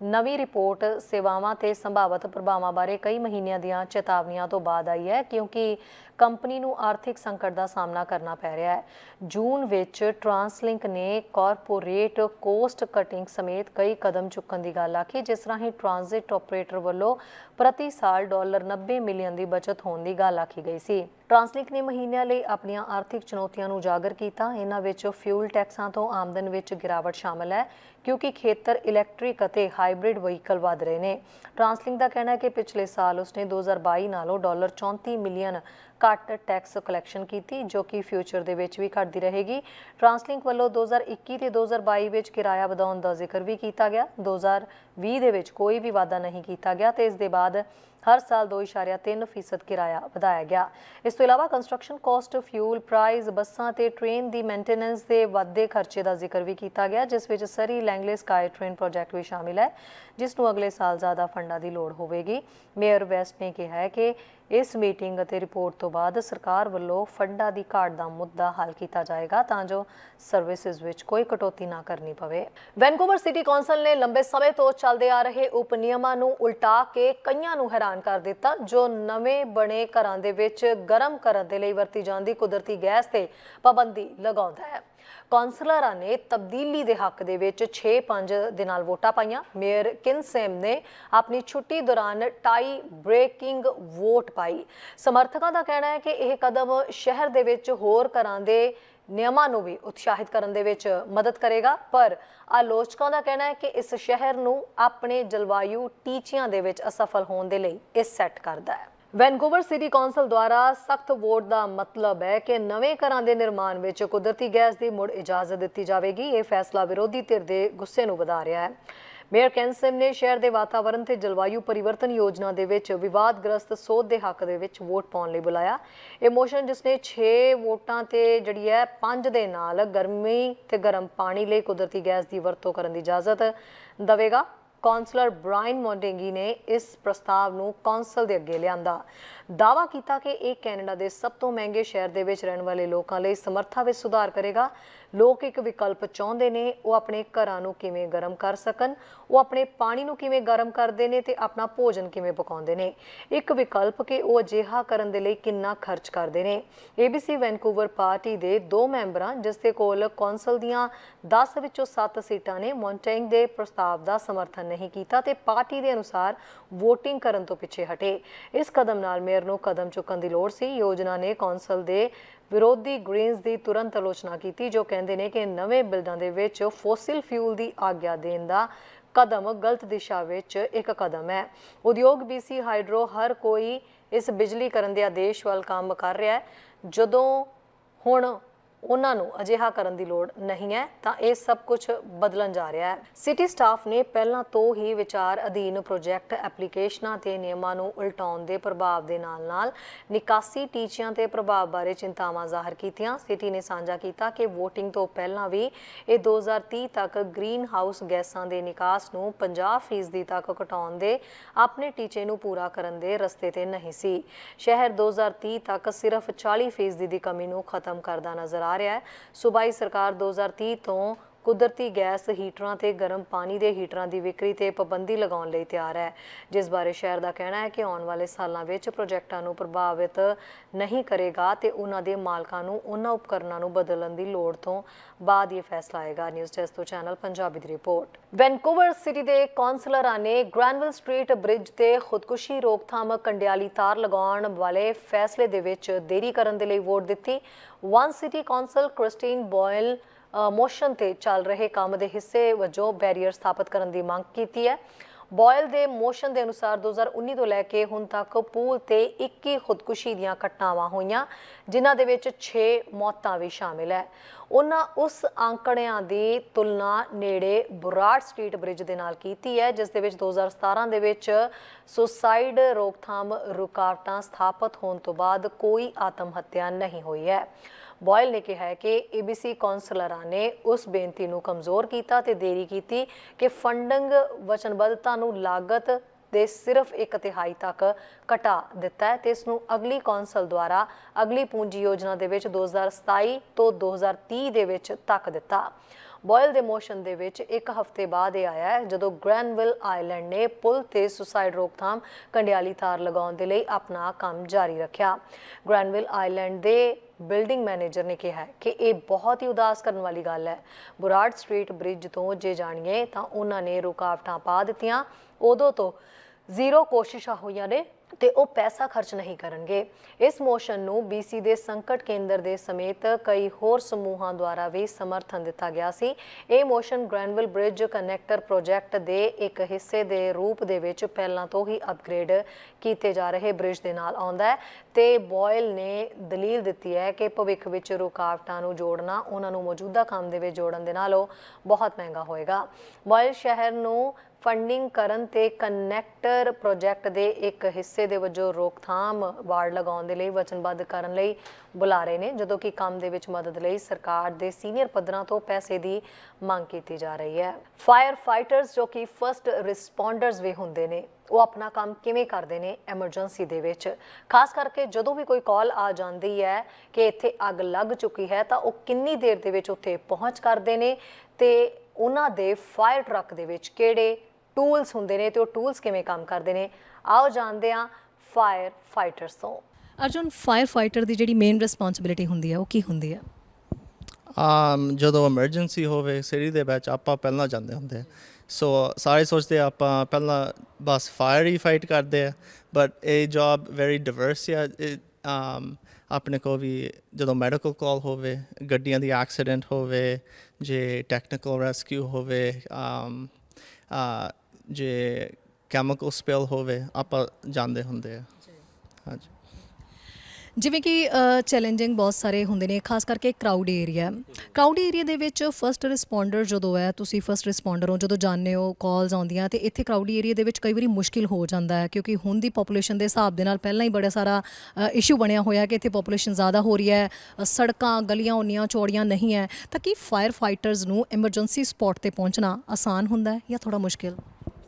ਨਵੀਂ ਰਿਪੋਰਟ ਸੇਵਾਵਾਂ ਤੇ ਸੰਭਾਵਤ ਪ੍ਰਭਾਵਾਂ ਬਾਰੇ ਕਈ ਮਹੀਨਿਆਂ ਦੀਆਂ ਚੇਤਾਵਨੀਆਂ ਤੋਂ ਬਾਅਦ ਆਈ ਹੈ, ਕਿਉਂਕਿ ਕੰਪਨੀ ਨੂੰ ਆਰਥਿਕ ਸੰਕਟ ਦਾ ਸਾਹਮਣਾ ਕਰਨਾ ਪੈ ਰਿਹਾ ਹੈ। ਜੂਨ ਵਿੱਚ ਟਰਾਂਸਲਿੰਕ ਨੇ ਕਾਰਪੋਰੇਟ ਕੋਸਟ ਕਟਿੰਗ ਸਮੇਤ ਕਈ ਕਦਮ ਚੁੱਕਣ ਦੀ ਗੱਲ ਆਖੀ, ਜਿਸ ਰਾਹੀਂ ਟਰਾਂਜ਼ਿਟ ਆਪਰੇਟਰ ਵੱਲੋਂ ਪ੍ਰਤੀ ਸਾਲ ਡਾਲਰ 90 ਮਿਲੀਅਨ ਦੀ ਬਚਤ ਹੋਣ ਦੀ ਗੱਲ ਆਖੀ ਗਈ ਸੀ। ਟਰਾਂਸਲਿੰਕ ਨੇ ਮਹੀਨਿਆਂ ਲਈ ਆਪਣੀਆਂ ਆਰਥਿਕ ਚੁਣੌਤੀਆਂ ਨੂੰ ਉਜਾਗਰ ਕੀਤਾ। ਇਹਨਾਂ ਵਿੱਚ ਫਿਊਲ ਟੈਕਸਾਂ ਤੋਂ ਆਮਦਨ ਵਿੱਚ ਗਿਰਾਵਟ ਸ਼ਾਮਲ ਹੈ, ਕਿਉਂਕਿ ਖੇਤਰ ਇਲੈਕਟ੍ਰਿਕ ਅਤੇ ਹਾਈਬ੍ਰਿਡ ਵਹੀਕਲ ਵਧ ਰਹੇ ਨੇ। ਟਰਾਂਸਲਿੰਕ ਦਾ ਕਹਿਣਾ ਹੈ ਕਿ ਪਿਛਲੇ ਸਾਲ ਉਸਨੇ 2022 ਨਾਲੋਂ ਡਾਲਰ 34 ਮਿਲੀਅਨ ਘੱਟ ਟੈਕਸ ਕਲੈਕਸ਼ਨ ਕੀਤੀ, ਜੋ ਕਿ ਫਿਊਚਰ ਦੇ ਵਿੱਚ ਵੀ ਘਟਦੀ ਰਹੇਗੀ। ਟਰਾਂਸਲਿੰਕ ਵੱਲੋਂ 2021 ਤੇ 2022 ਵਿੱਚ ਕਿਰਾਇਆ ਵਧਾਉਣ ਦਾ ਜ਼ਿਕਰ ਵੀ ਕੀਤਾ ਗਿਆ। 2020 ਦੇ ਵਿੱਚ ਕੋਈ ਵੀ ਵਾਅਦਾ ਨਹੀਂ ਕੀਤਾ ਗਿਆ ਤੇ ਇਸ ਦੇ ਬਾਅਦ ਹਰ ਸਾਲ 2.3% ਕਿਰਾਇਆ ਵਧਾਇਆ ਗਿਆ। ਇਸ ਤੋਂ ਇਲਾਵਾ ਕੰਸਟਰਕਸ਼ਨ ਕਾਸਟ ਫਿਊਲ ਪ੍ਰਾਈਸ ਬੱਸਾਂ ਤੇ ਟ੍ਰੇਨ ਦੀ ਮੇਨਟੇਨੈਂਸ ਦੇ ਵਾਧੇ ਖਰਚੇ ਦਾ ਜ਼ਿਕਰ ਵੀ ਕੀਤਾ ਗਿਆ, ਜਿਸ ਵਿੱਚ Surrey Langley sky train project ਵੀ ਸ਼ਾਮਿਲ ਹੈ, ਜਿਸ ਨੂੰ ਅਗਲੇ ਸਾਲ ਜ਼ਿਆਦਾ ਫੰਡਾਂ ਦੀ ਲੋੜ ਹੋਵੇਗੀ। ਮੇਅਰ ਵੈਸਟ ਨੇ ਕਿਹਾ ਹੈ ਕਿ ਇਸ ਮੀਟਿੰਗ ਅਤੇ ਰਿਪੋਰਟ ਤੋਂ ਬਾਅਦ ਸਰਕਾਰ ਵੱਲੋਂ ਫੰਡਾਂ ਦੀ ਘਾਟ ਦਾ ਮੁੱਦਾ ਹੱਲ ਕੀਤਾ ਜਾਏਗਾ ਤਾਂ ਜੋ ਸਰਵਿਸਿਜ਼ ਵਿੱਚ ਕੋਈ ਕਟੌਤੀ ਨਾ ਕਰਨੀ ਪਵੇ। ਵੈਨਕੂਵਰ ਸਿਟੀ ਕੌਂਸਲ ਨੇ ਲੰਬੇ ਸਮੇਂ ਤੋਂ ਚੱਲਦੇ ਆ ਰਹੇ ਉਪ ਨਿਯਮਾਂ ਨੂੰ ਉਲਟਾ ਕੇ ਕਈਆਂ ਨੂੰ ਹੈਰਾਨ ਕਰ ਦਿੱਤਾ, ਜੋ ਨਵੇਂ ਬਣੇ ਘਰਾਂ ਦੇ ਵਿੱਚ ਗਰਮ ਕਰਨ ਦੇ ਲਈ ਵਰਤੀ ਜਾਂਦੀ ਕੁਦਰਤੀ ਗੈਸ ਤੇ ਪਾਬੰਦੀ ਲਗਾਉਂਦਾ ਹੈ। ਕੌਂਸਲਰਾਂ ਨੇ ਤਬਦੀਲੀ ਦੇ ਹੱਕ ਦੇ ਵਿੱਚ 6-5 ਦੇ ਨਾਲ ਵੋਟਾਂ ਪਾਈਆਂ। ਮੇਅਰ ਕਿਨਸੇਮ ਨੇ ਆਪਣੀ ਛੁੱਟੀ ਦੌਰਾਨ ਟਾਈ ਬ੍ਰੇਕਿੰਗ ਵੋਟ ਪਾਈ। ਸਮਰਥਕਾਂ ਦਾ ਕਹਿਣਾ ਹੈ ਕਿ ਇਹ ਕਦਮ ਸ਼ਹਿਰ ਦੇ ਵਿੱਚ ਹੋਰ ਘਰਾਂ ਦੇ ਨਿਯਮਾਂ ਨੂੰ ਵੀ ਉਤਸ਼ਾਹਿਤ ਕਰਨ ਦੇ ਵਿੱਚ ਮਦਦ ਕਰੇਗਾ। ਪਰ ਆਲੋਚਕਾਂ ਦਾ ਕਹਿਣਾ ਹੈ ਕਿ ਇਸ ਸ਼ਹਿਰ ਨੂੰ ਆਪਣੇ ਜਲਵਾਯੂ ਟੀਚਿਆਂ ਦੇ ਵਿੱਚ ਅਸਫਲ ਹੋਣ ਦੇ ਲਈ ਇਹ ਸੈੱਟ ਕਰਦਾ ਹੈ। ਵੈਨਕੂਵਰ ਸਿਟੀ ਕੌਂਸਲ ਦੁਆਰਾ ਸਖਤ ਵੋਟ ਦਾ ਮਤਲਬ ਹੈ ਕਿ ਨਵੇਂ ਘਰਾਂ ਦੇ ਨਿਰਮਾਣ ਵਿੱਚ ਕੁਦਰਤੀ ਗੈਸ ਦੀ ਮੁੜ ਇਜਾਜ਼ਤ ਦਿੱਤੀ ਜਾਵੇਗੀ। ਇਹ ਫੈਸਲਾ ਵਿਰੋਧੀ ਧਿਰ ਦੇ ਗੁੱਸੇ ਨੂੰ ਵਧਾ ਰਿਹਾ ਹੈ। ਮੇਅਰ ਕੈਂਸਮ ਨੇ ਸ਼ਹਿਰ ਦੇ ਵਾਤਾਵਰਣ ਤੇ ਜਲਵਾਯੂ ਪਰਿਵਰਤਨ ਯੋਜਨਾ ਦੇ ਵਿੱਚ ਵਿਵਾਦਗ੍ਰਸਤ ਸੋਧ ਦੇ ਹੱਕ ਦੇ ਵਿੱਚ ਵੋਟ ਪਾਉਣ ਲਈ ਬੁਲਾਇਆ। ਇਹ ਮੋਸ਼ਨ ਜਿਸਨੇ 6 ਵੋਟਾਂ ਤੇ ਜਿਹੜੀ ਹੈ 5 ਦੇ ਨਾਲ ਗਰਮੀ ਤੇ ਗਰਮ ਪਾਣੀ ਲਈ ਕੁਦਰਤੀ ਗੈਸ ਦੀ ਵਰਤੋਂ ਕਰਨ ਦੀ ਇਜਾਜ਼ਤ ਦੇਵੇਗਾ। ਕੌਂਸਲਰ ਬ੍ਰਾਇਨ ਮੌਂਟੇਂਗੀ ਨੇ ਇਸ ਪ੍ਰਸਤਾਵ ਨੂੰ ਕੌਂਸਲ ਦੇ ਅੱਗੇ ਲਿਆਂਦਾ। ਦਾਵਾ ਕੀਤਾ ਕਿ ਇਹ ਕੈਨੇਡਾ ਦੇ ਸਭ ਤੋਂ ਮਹਿੰਗੇ ਸ਼ਹਿਰ ਦੇ ਵਿੱਚ ਰਹਿਣ ਵਾਲੇ ਲੋਕਾਂ ਲਈ ਸਮਰੱਥਾ ਵਿੱਚ ਸੁਧਾਰ ਕਰੇਗਾ। ਲੋਕ ਇੱਕ ਵਿਕਲਪ ਚਾਹੁੰਦੇ ਨੇ, ਉਹ ਆਪਣੇ ਘਰਾਂ ਨੂੰ ਕਿਵੇਂ ਗਰਮ ਕਰ ਸਕਣ, ਉਹ ਆਪਣੇ ਪਾਣੀ ਨੂੰ ਕਿਵੇਂ ਗਰਮ ਕਰਦੇ ਨੇ ਤੇ ਆਪਣਾ ਭੋਜਨ ਕਿਵੇਂ ਪਕਾਉਂਦੇ ਨੇ। ਇੱਕ ਵਿਕਲਪ ਕਿ ਉਹ ਅਜਿਹਾ ਕਰਨ ਦੇ ਲਈ ਕਿੰਨਾ ਖਰਚ ਕਰਦੇ ਨੇ। ABC ਵੈਨਕੂਵਰ ਪਾਰਟੀ ਦੇ ਦੋ ਮੈਂਬਰਾਂ, ਜਿਸ ਦੇ ਕੋਲ ਕੌਂਸਲ ਦੀਆਂ 10 ਵਿੱਚੋਂ 7 ਸੀਟਾਂ ਨੇ ਮੌਂਟੇਂਗ ਦੇ ਪ੍ਰਸਤਾਵ ਦਾ ਸਮਰਥਨ ਨਹੀਂ ਕੀਤਾ ਤੇ ਪਾਰਟੀ ਦੇ ਅਨੁਸਾਰ VOTING ਕਰਨ ਤੋਂ ਪਿੱਛੇ ਹਟੇ। ਇਸ ਕਦਮ ਨਾਲ ਮੇਅਰ ਨੂੰ ਕਦਮ ਚੁੱਕਣ ਦੀ ਲੋੜ ਸੀ। ਯੋਜਨਾ ਨੇ ਕੌਂਸਲ ਦੇ ਵਿਰੋਧੀ ਗ੍ਰੀਨਸ ਦੀ ਤੁਰੰਤ ਆਲੋਚਨਾ ਕੀਤੀ, ਜੋ ਕਹਿੰਦੇ ਨੇ ਕਿ ਨਵੇਂ ਬਿਲਡਾਂ ਦੇ ਵਿੱਚ ਫੋਸਿਲ ਫਿਊਲ ਦੀ ਆਗਿਆ ਦੇਣ ਦਾ ਕਦਮ ਗਲਤ ਦਿਸ਼ਾ ਵਿੱਚ ਇੱਕ ਕਦਮ ਹੈ। ਉਦਯੋਗ BC ਹਾਈਡਰੋ ਹਰ ਕੋਈ ਇਸ ਬਿਜਲੀ ਕਰਨ ਦੇ ਆਦੇਸ਼ ਵੱਲ ਕੰਮ ਕਰ ਰਿਹਾ ਹੈ। ਜਦੋਂ ਹੁਣ ਉਹਨਾਂ ਨੂੰ ਅਜਿਹਾ ਕਰਨ ਦੀ ਲੋੜ ਨਹੀਂ ਹੈ, ਤਾਂ ਇਹ ਸਭ ਕੁਝ ਬਦਲਣ ਜਾ ਰਿਹਾ ਹੈ। ਸਿਟੀ ਸਟਾਫ ਨੇ ਪਹਿਲਾਂ ਤੋਂ ਹੀ ਵਿਚਾਰ ਅਧੀਨ ਪ੍ਰੋਜੈਕਟ ਐਪਲੀਕੇਸ਼ਨਾਂ ਤੇ ਨਿਯਮਾਂ ਨੂੰ ਉਲਟਾਉਣ ਦੇ ਪ੍ਰਭਾਵ ਦੇ ਨਾਲ-ਨਾਲ ਨਿਕਾਸੀ ਟੀਚਿਆਂ ਤੇ ਪ੍ਰਭਾਵ ਬਾਰੇ ਚਿੰਤਾਵਾਂ ਜ਼ਾਹਰ ਕੀਤੀਆਂ। ਸਿਟੀ ਨੇ ਸਾਂਝਾ ਕੀਤਾ ਕਿ VOTING ਤੋਂ ਪਹਿਲਾਂ ਵੀ ਇਹ 2030 ਤੱਕ ਗ੍ਰੀਨ ਹਾਊਸ ਗੈਸਾਂ ਦੇ ਨਿਕਾਸ ਨੂੰ 50% ਤੱਕ ਘਟਾਉਣ ਦੇ ਆਪਣੇ ਟੀਚੇ ਨੂੰ ਪੂਰਾ ਕਰਨ ਦੇ ਰਸਤੇ ਤੇ ਨਹੀਂ ਸੀ। ਸ਼ਹਿਰ 2030 ਤੱਕ ਸਿਰਫ 40% ਦੀ ਕਮੀ ਨੂੰ ਖਤਮ ਕਰਦਾ ਨਜ਼ਰ ਆ ਰਿਹਾ ਹੈ। ਸੂਬਾਈ ਸਰਕਾਰ 2030 ਤੋਂ ਕੁਦਰਤੀ ਗੈਸ ਹੀਟਰਾਂ ਤੇ ਗਰਮ ਪਾਣੀ ਦੇ ਹੀਟਰਾਂ ਦੀ ਵਿਕਰੀ ਤੇ ਪਾਬੰਦੀ ਲਗਾਉਣ ਲਈ ਤਿਆਰ ਹੈ। ਜਿਸ ਬਾਰੇ ਸ਼ਹਿਰ ਦਾ ਕਹਿਣਾ ਹੈ ਕਿ ਆਉਣ ਵਾਲੇ ਸਾਲਾਂ ਵਿੱਚ ਪ੍ਰੋਜੈਕਟਾਂ ਨੂੰ ਪ੍ਰਭਾਵਿਤ ਨਹੀਂ ਕਰੇਗਾ ਤੇ ਉਹਨਾਂ ਦੇ ਮਾਲਕਾਂ ਨੂੰ ਉਹਨਾਂ ਉਪਕਰਨਾਂ ਨੂੰ ਬਦਲਣ ਦੀ ਲੋੜ ਤੋਂ ਬਾਅਦ ਇਹ ਫੈਸਲਾ ਆਏਗਾ। ਨਿਊਜ਼ ਡੈਸਕ ਤੋਂ ਚੈਨਲ ਪੰਜਾਬੀ ਦੀ ਰਿਪੋਰਟ। ਵੈਨਕੂਵਰ ਸਿਟੀ ਦੇ ਕੌਂਸਲਰਾਂ ਨੇ ਗ੍ਰੈਨਵਿਲ ਸਟਰੀਟ ਬ੍ਰਿਜ ਤੇ ਖੁਦਕੁਸ਼ੀ ਰੋਕਥਾਮ ਕੰਡਿਆਲੀ ਤਾਰ ਲਗਾਉਣ ਵਾਲੇ ਫੈਸਲੇ ਦੇ ਵਿੱਚ ਦੇਰੀ ਕਰਨ ਦੇ ਲਈ ਵੋਟ ਦਿੱਤੀ। One city council Christine Boyle motion ਤੇ ਚੱਲ ਰਹੇ ਕੰਮ ਦੇ ਹਿੱਸੇ ਵਜੋਂ ਬੈਰੀਅਰ ਸਥਾਪਿਤ ਕਰਨ ਦੀ ਮੰਗ ਕੀਤੀ ਹੈ। ਬੋਇਲ ਦੇ ਮੋਸ਼ਨ ਦੇ ਅਨੁਸਾਰ 2019 ਤੋਂ ਲੈ ਕੇ ਹੁਣ ਤੱਕ ਪੂਲ ਤੇ 21 ਖੁਦਕੁਸ਼ੀ ਦੀਆਂ ਘਟਨਾਵਾਂ ਹੋਈਆਂ, ਜਿਨ੍ਹਾਂ ਦੇ ਵਿੱਚ 6 ਮੌਤਾਂ ਵੀ ਸ਼ਾਮਿਲ ਹੈ। ਉਹਨਾਂ ਉਸ ਅੰਕੜਿਆਂ ਦੀ ਤੁਲਨਾ ਨੇੜੇ ਬੁਰਾੜ ਸਟਰੀਟ ਬ੍ਰਿਜ ਦੇ ਨਾਲ ਕੀਤੀ ਹੈ, ਜਿਸ ਦੇ ਵਿੱਚ 2017 ਦੇ ਵਿੱਚ ਸੁਸਾਈਡ ਰੋਕਥਾਮ ਰੁਕਾਵਟਾਂ ਸਥਾਪਿਤ ਹੋਣ ਤੋਂ ਬਾਅਦ ਕੋਈ ਆਤਮ ਹੱਤਿਆ ਨਹੀਂ ਹੋਈ ਹੈ। ਬੋਇਲ ਨੇ ਕਿਹਾ ਹੈ ਕਿ ਏਬੀਸੀ ਕੌਂਸਲਰਾਂ ਨੇ ਉਸ ਬੇਨਤੀ ਨੂੰ ਕਮਜ਼ੋਰ ਕੀਤਾ ਤੇ ਦੇਰੀ ਕੀਤੀ ਕਿ ਫੰਡਿੰਗ ਵਚਨਬੱਧਤਾ ਨੂੰ ਲਾਗਤ ਦੇ ਸਿਰਫ ਇੱਕ ਤਿਹਾਈ ਤੱਕ ਘਟਾ ਦਿੱਤਾ ਹੈ ਤੇ ਇਸ ਨੂੰ ਅਗਲੀ ਕੌਂਸਲ ਦੁਆਰਾ ਅਗਲੀ ਪੂੰਜੀ ਯੋਜਨਾ ਦੇ ਵਿੱਚ 2027 ਤੋਂ 2030 ਦੇ ਵਿੱਚ ਤੱਕ ਦਿੱਤਾ। ਬੋਇਲ ਦੇ ਮੋਸ਼ਨ ਦੇ ਵਿੱਚ ਇੱਕ ਹਫ਼ਤੇ ਬਾਅਦ ਇਹ ਆਇਆ ਹੈ, ਜਦੋਂ ਗ੍ਰੈਨਵਿਲ ਆਈਲੈਂਡ ਨੇ ਪੁਲ ਤੇ ਸੁਸਾਈਡ ਰੋਕਥਾਮ ਕੰਡਿਆਲੀ ਤਾਰ ਲਗਾਉਣ ਦੇ ਲਈ ਆਪਣਾ ਕੰਮ ਜਾਰੀ ਰੱਖਿਆ। ਗ੍ਰੈਨਵਿਲ ਆਈਲੈਂਡ ਦੇ ਬਿਲਡਿੰਗ ਮੈਨੇਜਰ ਨੇ ਕਿਹਾ ਕਿ ਇਹ ਬਹੁਤ ਹੀ ਉਦਾਸ ਕਰਨ ਵਾਲੀ ਗੱਲ ਹੈ। ਬੁਰਾੜ ਸਟਰੀਟ ਬ੍ਰਿਜ ਤੋਂ ਜੇ ਜਾਣੀਏ ਤਾਂ ਉਹਨਾਂ ਨੇ ਰੁਕਾਵਟਾਂ ਪਾ ਦਿੱਤੀਆਂ। ਉਦੋਂ ਤੋਂ ਜ਼ੀਰੋ ਕੋਸ਼ਿਸ਼ਾਂ ਹੋਈਆਂ ਨੇ ਤੇ ਉਹ ਪੈਸਾ ਖਰਚ ਨਹੀਂ ਕਰਨਗੇ। ਇਸ ਮੋਸ਼ਨ ਨੂੰ BC ਦੇ ਸੰਕਟ ਕੇਂਦਰ ਦੇ ਸਮੇਤ ਕਈ ਹੋਰ ਸਮੂਹਾਂ ਦੁਆਰਾ ਵੀ ਸਮਰਥਨ ਦਿੱਤਾ ਗਿਆ ਸੀ। ਇਹ motion Granville bridge connector project ਦੇ ਇੱਕ ਹਿੱਸੇ ਦੇ ਰੂਪ ਦੇ ਵਿੱਚ ਪਹਿਲਾਂ ਤੋਂ ਹੀ ਅਪਗ੍ਰੇਡ ਕੀਤੇ ਜਾ ਰਹੇ ਬ੍ਰਿਜ ਦੇ ਨਾਲ ਆਉਂਦਾ ਹੈ ਤੇ ਬੋਇਲ ਨੇ ਦਲੀਲ ਦਿੱਤੀ ਹੈ ਕਿ ਭਵਿੱਖ ਵਿੱਚ ਰੁਕਾਵਟਾਂ ਨੂੰ ਜੋੜਨਾ, ਉਹਨਾਂ ਨੂੰ ਮੌਜੂਦਾ ਕੰਮ ਦੇ ਵਿੱਚ ਜੋੜਨ ਦੇ ਨਾਲੋਂ ਬਹੁਤ ਮਹਿੰਗਾ ਹੋਏਗਾ। ਬੋਇਲ ਸ਼ਹਿਰ ਨੂੰ ਫੰਡਿੰਗ ਕਰਨ ਤੇ ਕਨੈਕਟਰ ਪ੍ਰੋਜੈਕਟ ਦੇ ਇੱਕ ਹਿੱਸੇ ਦੇ ਵਜੋਂ ਰੋਕਥਾਮ ਵਾਰ ਲਗਾਉਣ ਦੇ ਲਈ ਵਚਨਬੱਧ ਕਰਨ ਲਈ ਬੁਲਾ ਰਹੇ ਨੇ, ਜਦੋਂ ਕਿ ਕੰਮ ਦੇ ਵਿੱਚ ਮਦਦ ਲਈ ਸਰਕਾਰ ਦੇ ਸੀਨੀਅਰ ਪੱਧਰਾਂ ਤੋਂ ਪੈਸੇ ਦੀ ਮੰਗ ਕੀਤੀ ਜਾ ਰਹੀ ਹੈ। ਫਾਇਰ ਫਾਈਟਰਸ ਜੋ ਕਿ ਫਰਸਟ ਰਿਸਪੌਂਡਰਸ ਵੀ ਹੁੰਦੇ ਨੇ, ਉਹ ਆਪਣਾ ਕੰਮ ਕਿਵੇਂ ਕਰਦੇ ਨੇ ਐਮਰਜੈਂਸੀ ਦੇ ਵਿੱਚ? ਖਾਸ ਕਰਕੇ ਜਦੋਂ ਵੀ ਕੋਈ ਕਾਲ ਆ ਜਾਂਦੀ ਹੈ ਕਿ ਇੱਥੇ ਅੱਗ ਲੱਗ ਚੁੱਕੀ ਹੈ, ਤਾਂ ਉਹ ਕਿੰਨੀ ਦੇਰ ਦੇ ਵਿੱਚ ਉੱਥੇ ਪਹੁੰਚ ਕਰਦੇ ਨੇ ਤੇ ਉਹਨਾਂ ਦੇ ਫਾਇਰ ਟਰੱਕ ਦੇ ਵਿੱਚ ਕਿਹੜੇ ਟੂਲਸ ਹੁੰਦੇ ਨੇ ਤੇ ਉਹ ਟੂਲਸ ਕਿਵੇਂ ਕੰਮ ਕਰਦੇ ਨੇ? ਆਓ ਜਾਣਦੇ ਹਾਂ ਫਾਇਰ ਫਾਈਟਰਸ ਤੋਂ। ਅਰਜੁਨ ਫਾਇਰ ਫਾਈਟਰ ਦੀ ਜਿਹੜੀ ਮੇਨ ਰਿਸਪੌਂਸਿਬਿਲਿਟੀ ਹੁੰਦੀ ਹੈ ਉਹ ਕੀ ਹੁੰਦੀ ਹੈ? ਆਮ ਜਦੋਂ ਐਮਰਜੈਂਸੀ ਹੋਵੇ ਸਿਟੀ ਦੇ ਵਿੱਚ ਆਪਾਂ ਪਹਿਲਾਂ ਜਾਂਦੇ ਹੁੰਦੇ ਸੋ ਸਾਰੇ ਸੋਚਦੇ ਆ ਆਪਾਂ ਪਹਿਲਾਂ ਬਸ ਫਾਇਰ ਹੀ ਫਾਈਟ ਕਰਦੇ ਆ ਬਟ ਇਹ ਜੌਬ ਵੈਰੀ ਡਿਵਰਸ ਆ। ਇਹ, ਆਮ ਆਪਣੇ ਕੋ ਵੀ ਜਦੋਂ ਮੈਡੀਕਲ ਕਾਲ ਹੋਵੇ ਗੱਡੀਆਂ ਦੀ ਐਕਸੀਡੈਂਟ ਹੋਵੇ ਜੇ ਟੈਕਨੀਕਲ ਰੈਸਕਿਊ ਹੋਵੇ ਆਮ ਆ ਜੇ ਕੈਮੀਕਲ ਸਪਿਲ ਹੋਵੇ ਆਪਾਂ ਜਾਂਦੇ ਹੁੰਦੇ ਆ। ਹਾਂਜੀ। ਜਿਵੇਂ ਕਿ ਚੈਲੰਜਿੰਗ ਬਹੁਤ ਸਾਰੇ ਹੁੰਦੇ ਨੇ ਖਾਸ ਕਰਕੇ ਕਰਾਊਡ ਏਰੀਆ ਕਰਾਊਡ ਏਰੀਆ ਦੇ ਵਿੱਚ ਫਰਸਟ ਰਿਸਪੌਂਡਰ ਜਦੋਂ ਹੈ ਤੁਸੀਂ ਫਰਸਟ ਰਿਸਪੌਂਡਰ ਹੋ ਜਦੋਂ ਜਾਂਦੇ ਹੋ ਕਾਲਸ ਆਉਂਦੀਆਂ ਤੇ ਇੱਥੇ ਕਰਾਊਡ ਏਰੀਆ ਦੇ ਵਿੱਚ ਕਈ ਵਾਰੀ ਮੁਸ਼ਕਿਲ ਹੋ ਜਾਂਦਾ ਹੈ ਕਿਉਂਕਿ ਹੁਣ ਦੀ ਪੋਪੂਲੇਸ਼ਨ ਦੇ ਹਿਸਾਬ ਦੇ ਨਾਲ ਪਹਿਲਾਂ ਹੀ ਬੜਾ ਸਾਰਾ ਇਸ਼ੂ ਬਣਿਆ ਹੋਇਆ ਕਿ ਇੱਥੇ ਪੋਪੂਲੇਸ਼ਨ ਜ਼ਿਆਦਾ ਹੋ ਰਹੀ ਹੈ ਸੜਕਾਂ ਗਲੀਆਂ ਉਨੀਆਂ ਚੌੜੀਆਂ ਨਹੀਂ ਹੈ। ਤਾਂ ਕੀ ਫਾਇਰ ਫਾਈਟਰਸ ਨੂੰ ਐਮਰਜੈਂਸੀ ਸਪੌਟ ਤੇ ਪਹੁੰਚਣਾ ਆਸਾਨ ਹੁੰਦਾ ਹੈ ਜਾਂ ਥੋੜਾ ਮੁਸ਼ਕਿਲ?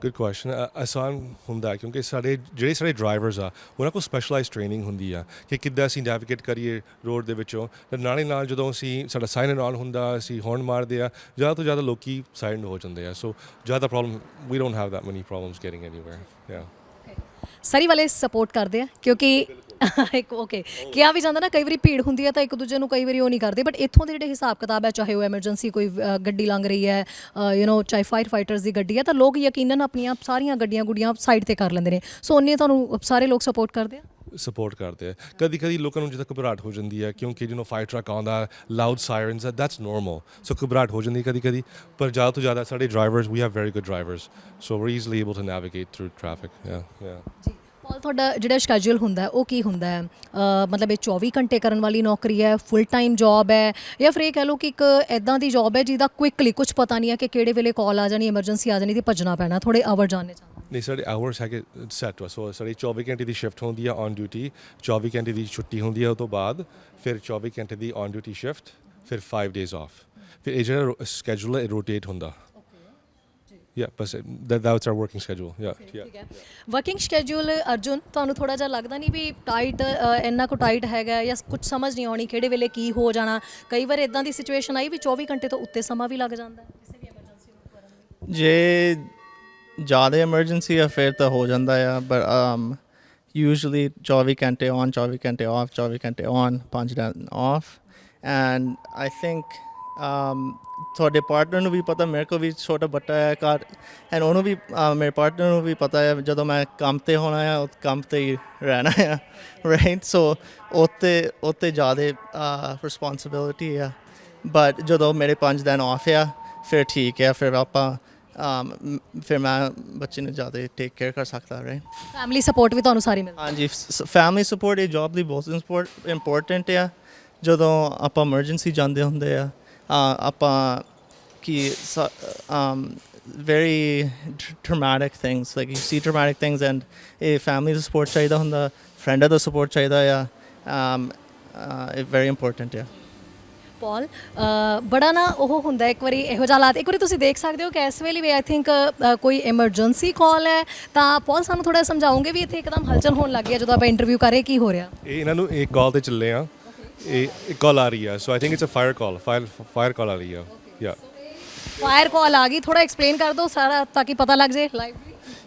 ਗੁੱਡ ਕੁਐਸਚਨ ਆਸਾਨ ਹੁੰਦਾ ਕਿਉਂਕਿ ਸਾਡੇ ਜਿਹੜੇ ਸਾਡੇ ਡਰਾਈਵਰਸ ਆ, ਉਹਨਾਂ ਕੋਲ ਸਪੈਸ਼ਲਾਈਜ਼ ਟ੍ਰੇਨਿੰਗ ਹੁੰਦੀ ਆ ਕਿ ਕਿੱਦਾਂ ਅਸੀਂ ਨੈਵੀਗੇਟ ਕਰੀਏ ਰੋਡ ਦੇ ਵਿੱਚੋਂ। ਤੇ ਨਾਲੇ ਨਾਲ ਜਦੋਂ ਅਸੀਂ ਸਾਡਾ ਸਾਈਨ ਆਨ ਹੁੰਦਾ, ਅਸੀਂ ਹੌਰਨ ਮਾਰਦੇ ਆ, ਜ਼ਿਆਦਾ ਤੋਂ ਜ਼ਿਆਦਾ ਲੋਕੀ ਸਾਈਡ ਹੋ ਜਾਂਦੇ ਆ। ਸੋ ਜ਼ਿਆਦਾ problem we don't have that money problems getting anywhere yeah ਸਾਰੀ ਵਾਲੇ ਸਪੋਰਟ ਕਰਦੇ ਆ, ਕਿਉਂਕਿ <laughs> ਇੱਕ ਓਕੇ ਕਿਹਾ ਵੀ ਜਾਂਦਾ ਨਾ ਕਈ ਵਾਰੀ ਭੀੜ ਹੁੰਦੀ ਹੈ ਤਾਂ ਇੱਕ ਦੂਜੇ ਨੂੰ ਕਈ ਵਾਰੀ ਉਹ ਨਹੀਂ ਕਰਦੇ ਬਟ ਇੱਥੋਂ ਦੇ ਜਿਹੜੇ ਹਿਸਾਬ ਕਿਤਾਬ ਹੈ ਚਾਹੇ ਉਹ ਐਮਰਜੈਂਸੀ ਕੋਈ ਗੱਡੀ ਲੰਘ ਰਹੀ ਹੈ ਯੂ نو ਚਾਹੇ ਫਾਇਰ ਫਾਈਟਰਸ ਦੀ ਗੱਡੀ ਹੈ ਤਾਂ ਲੋਕ ਯਕੀਨਨ ਆਪਣੀਆਂ ਸਾਰੀਆਂ ਗੱਡੀਆਂ ਗੁੱਡੀਆਂ ਸਾਈਡ ਤੇ ਕਰ ਲੈਂਦੇ ਨੇ। ਸੋ ਉਹਨੇ ਤੁਹਾਨੂੰ ਸਾਰੇ ਲੋਕ ਸਪੋਰਟ ਕਰਦੇ ਆ? ਸਪੋਰਟ ਕਰਦੇ ਆ। ਕਦੀ ਕਦੀ ਲੋਕਾਂ ਨੂੰ ਜਿੱਦਾਂ ਘਬਰਾਹਟ ਹੋ ਜਾਂਦੀ ਹੈ ਕਿਉਂਕਿ ਜਿਹਨੂੰ ਫਾਇਰ ਟਰੱਕ ਆਉਂਦਾ loud sirens that's normal so ਘਬਰਾਹਟ ਹੋ ਜਾਂਦੀ ਕਦੀ ਕਦੀ ਪਰ ਜ਼ਿਆਦਾ ਤੋਂ ਜ਼ਿਆਦਾ ਸਾਡੇ drivers we have very good drivers so we easily able to navigate through traffic yeah yeah ਜੀ। ਔਰ ਤੁਹਾਡਾ ਜਿਹੜਾ ਸ਼ੈਡਿਊਲ ਹੁੰਦਾ ਉਹ ਕੀ ਹੁੰਦਾ ਹੈ? ਮਤਲਬ ਇਹ 24 ਘੰਟੇ ਕਰਨ ਵਾਲੀ ਨੌਕਰੀ ਹੈ ਫੁੱਲ ਟਾਈਮ ਜੌਬ ਹੈ, ਜਾਂ ਫਿਰ ਇਹ ਕਹ ਲਓ ਕਿ ਇੱਕ ਐਦਾਂ ਦੀ ਜੌਬ ਹੈ ਜਿਹਦਾ ਕੁਇਕਲੀ ਕੁਝ ਪਤਾ ਨਹੀਂ ਹੈ ਕਿ ਕਿਹੜੇ ਵੇਲੇ ਕਾਲ ਆ ਜਾਣੀ ਐਮਰਜੈਂਸੀ ਆ ਜਾਣੀ ਤੇ ਭੱਜਣਾ ਪੈਣਾ ਥੋੜੇ ਆਵਰ ਜਾਣਨੇ ਚਾਹੁੰਦੇ ਨਹੀਂ, ਸਾਡੇ ਆਵਰਸ ਹੈਗੇ ਸੈਟ ਵਾ ਸੋ ਸਾਡੀ 24 ਘੰਟੇ ਦੀ ਸ਼ਿਫਟ ਹੁੰਦੀ ਆ ਔਨ ਡਿਊਟੀ 24 ਘੰਟੇ ਦੀ ਛੁੱਟੀ ਹੁੰਦੀ ਆ ਉਹ ਤੋਂ ਬਾਅਦ, ਫਿਰ 24 ਘੰਟੇ ਦੀ ਔਨ ਡਿਊਟੀ ਸ਼ਿਫਟ ਫਿਰ 5 ਡੇਜ਼ ਆਫ ਫਿਰ ਇਹ ਜਿਹੜਾ ਸਕੇਜੂਲ ਹੈ ਰੋਟੇਟ ਹੁੰਦਾ। ਯਾ ਬਸ our working schedule. Yeah yeah. ਠੀਕ ਹੈ ਵਰਕਿੰਗ ਸ਼ੈਡਿਊਲ ਅਰਜੁਨ ਤੁਹਾਨੂੰ ਥੋੜਾ ਜਿਹਾ ਲੱਗਦਾ ਨਹੀਂ ਵੀ ਟਾਈਟ ਇੰਨਾ ਕੋ ਟਾਈਟ ਹੈਗਾ ਜਾਂ ਕੁਝ ਸਮਝ ਨਹੀਂ ਆਉਣੀ ਕਿਹੜੇ ਵੇਲੇ ਕੀ ਹੋ ਜਾਣਾ ਕਈ ਵਾਰ ਇਦਾਂ ਦੀ ਸਿਚੁਏਸ਼ਨ ਆਈ ਵੀ 24 ਘੰਟੇ ਤੋਂ ਉੱਤੇ ਸਮਾਂ ਵੀ ਲੱਗ ਜਾਂਦਾ ਕਿਸੇ ਵੀ ਐਮਰਜੈਂਸੀ ਨੂੰ ਕਰਨ ਲਈ ਜੇ ਜ਼ਿਆਦਾ ਐਮਰਜੈਂਸੀ ਆ ਫਿਰ ਤਾਂ ਹੋ ਜਾਂਦਾ ਆ ਬਟ um usually 24 ਘੰਟੇ ਔਨ 24 ਘੰਟੇ ਆਫ 24 ਘੰਟੇ ਔਨ 5 ਦਿਨ off and I think um ਤੁਹਾਡੇ ਪਾਰਟਨਰ ਨੂੰ ਵੀ ਪਤਾ ਮੇਰੇ ਕੋਲ ਵੀ ਛੋਟਾ ਬੱਟਾ ਹੈ ਘਰ ਐਂਡ ਉਹਨੂੰ ਵੀ uh, ਮੇਰੇ ਪਾਰਟਨਰ ਨੂੰ ਵੀ ਪਤਾ ਹੈ ਜਦੋਂ ਮੈਂ ਕੰਮ ਤੇ ਹੋਣਾ ਆ ਉਹ ਕੰਮ ਤੇ ਹੀ ਰਹਿਣਾ ਆ ਰਾਈਟ ਸੋ ਉੱਤੇ ਉੱਤੇ ਜ਼ਿਆਦਾ ਰਿਸਪੌਂਸਿਬਿਲਿਟੀ ਆ। ਬਟ ਜਦੋਂ ਮੇਰੇ 5 ਦਿਨ ਆਫ ਆ ਫਿਰ ਠੀਕ ਹੈ ਫਿਰ ਆਪਾਂ um, ਮ- ਫਿਰ ਮੈਂ ਬੱਚੇ ਨੂੰ ਜ਼ਿਆਦਾ ਟੇਕ ਕੇਅਰ ਕਰ ਸਕਦਾ ਰਾਈਟ ਫੈਮਿਲੀ ਸਪੋਰਟ ਵੀ ਤੁਹਾਨੂੰ ਸਾਰੀ ਮਿਲਦੀ ਹਾਂਜੀ ਫੈਮਿਲੀ ਸਪੋਰਟ ਇਹ ਜੌਬ ਲਈ ਬਹੁਤ ਇੰਪੋਰਟ ਇੰਪੋਰਟੈਂਟ ਆ। ਜਦੋਂ ਆਪਾਂ ਐਮਰਜੈਂਸੀ ਜਾਂਦੇ ਹੁੰਦੇ ਆ ਆਪਾਂ ਕੀ um very traumatic things like you see traumatic things and ਇਹ ਫੈਮਿਲੀ ਦਾ ਸਪੋਰਟ ਚਾਹੀਦਾ ਹੁੰਦਾ ਫਰੈਂਡਾਂ ਦਾ ਸਪੋਰਟ ਚਾਹੀਦਾ ਆ um uh, it very important ਆ। ਪੌਲ ਬੜਾ ਨਾ ਉਹ ਹੁੰਦਾ ਇੱਕ ਵਾਰੀ ਇਹੋ ਜਿਹਾ ਹਾਲਾਤ ਇੱਕ ਵਾਰੀ ਤੁਸੀਂ ਦੇਖ ਸਕਦੇ ਹੋ ਕਿ ਇਸ ਵੇਲੇ ਵੀ ਆਈ ਥਿੰਕ ਕੋਈ ਐਮਰਜੈਂਸੀ ਕਾਲ ਹੈ ਤਾਂ ਪੌਲ ਸਾਨੂੰ ਥੋੜਾ ਸਮਝਾਓਗੇ ਵੀ ਇੱਥੇ ਇੱਕਦਮ ਹਲਚਲ ਹੋਣ ਲੱਗ ਗਈ ਹੈ ਜਦੋਂ ਆਪਾਂ ਇੰਟਰਵਿਊ ਕਰ ਰਹੇ ਕੀ ਹੋ ਰਿਹਾ? ਇਹ ਇਹਨਾਂ ਨੂੰ ਇੱਕ ਕਾਲ ਤੇ ਚੱਲੇ ਆ ਇਹ ਕਾਲ ਆ ਰਹੀ ਆ so I think it's a fire call fire fire call ਆ ਰਹੀ ਆ ਯਾ ਫਾਇਰ ਕਾਲ ਆ ਗਈ ਥੋੜਾ ਐਕਸਪਲੇਨ ਕਰ ਦਿਓ ਸਾਰਾ ਤਾਂ ਕਿ ਪਤਾ ਲੱਗ ਜੇ ਲਾਈਵ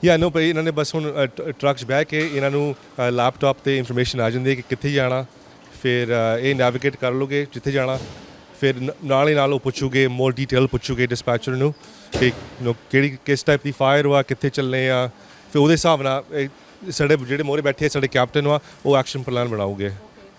ਯਾ ਨੋ ਭਾਈ ਇਹਨਾਂ ਨੇ ਬਸ ਹੁਣ ਟਰੱਕਸ ਬਹਿ ਕੇ ਇਹਨਾਂ ਨੂੰ ਲੈਪਟਾਪ ਤੇ ਇਨਫੋਰਮੇਸ਼ਨ ਆ ਜਾਂਦੀ ਹੈ ਕਿ ਕਿੱਥੇ ਜਾਣਾ ਫਿਰ ਇਹ ਨੈਵੀਗੇਟ ਕਰ ਲੋਗੇ ਜਿੱਥੇ ਜਾਣਾ ਫਿਰ ਨ- ਨਾਲ ਹੀ ਨਾਲ ਉਹ ਪੁੱਛੂਗੇ ਮੋਰ ਡੀਟੇਲ ਪੁੱਛੂਗੇ ਡਿਸਪੈਚਰ ਨੂੰ ਕਿ know, ਕਿਹੜੀ ਕਿਸ ਟਾਈਪ ਦੀ ਫਾਇਰ ਵਾ ਕਿੱਥੇ ਚੱਲਨੇ ਆ ਫਿਰ ਉਹਦੇ ਹਿਸਾਬ ਨਾਲ ਸਾਡੇ ਜਿਹੜੇ ਮੋਰੇ ਬੈਠੇ ਸਾਡੇ ਕੈਪਟਨ ਵਾ ਉਹ ਐਕਸ਼ਨ ਪਲਾਨ ਬਣਾਉਗੇ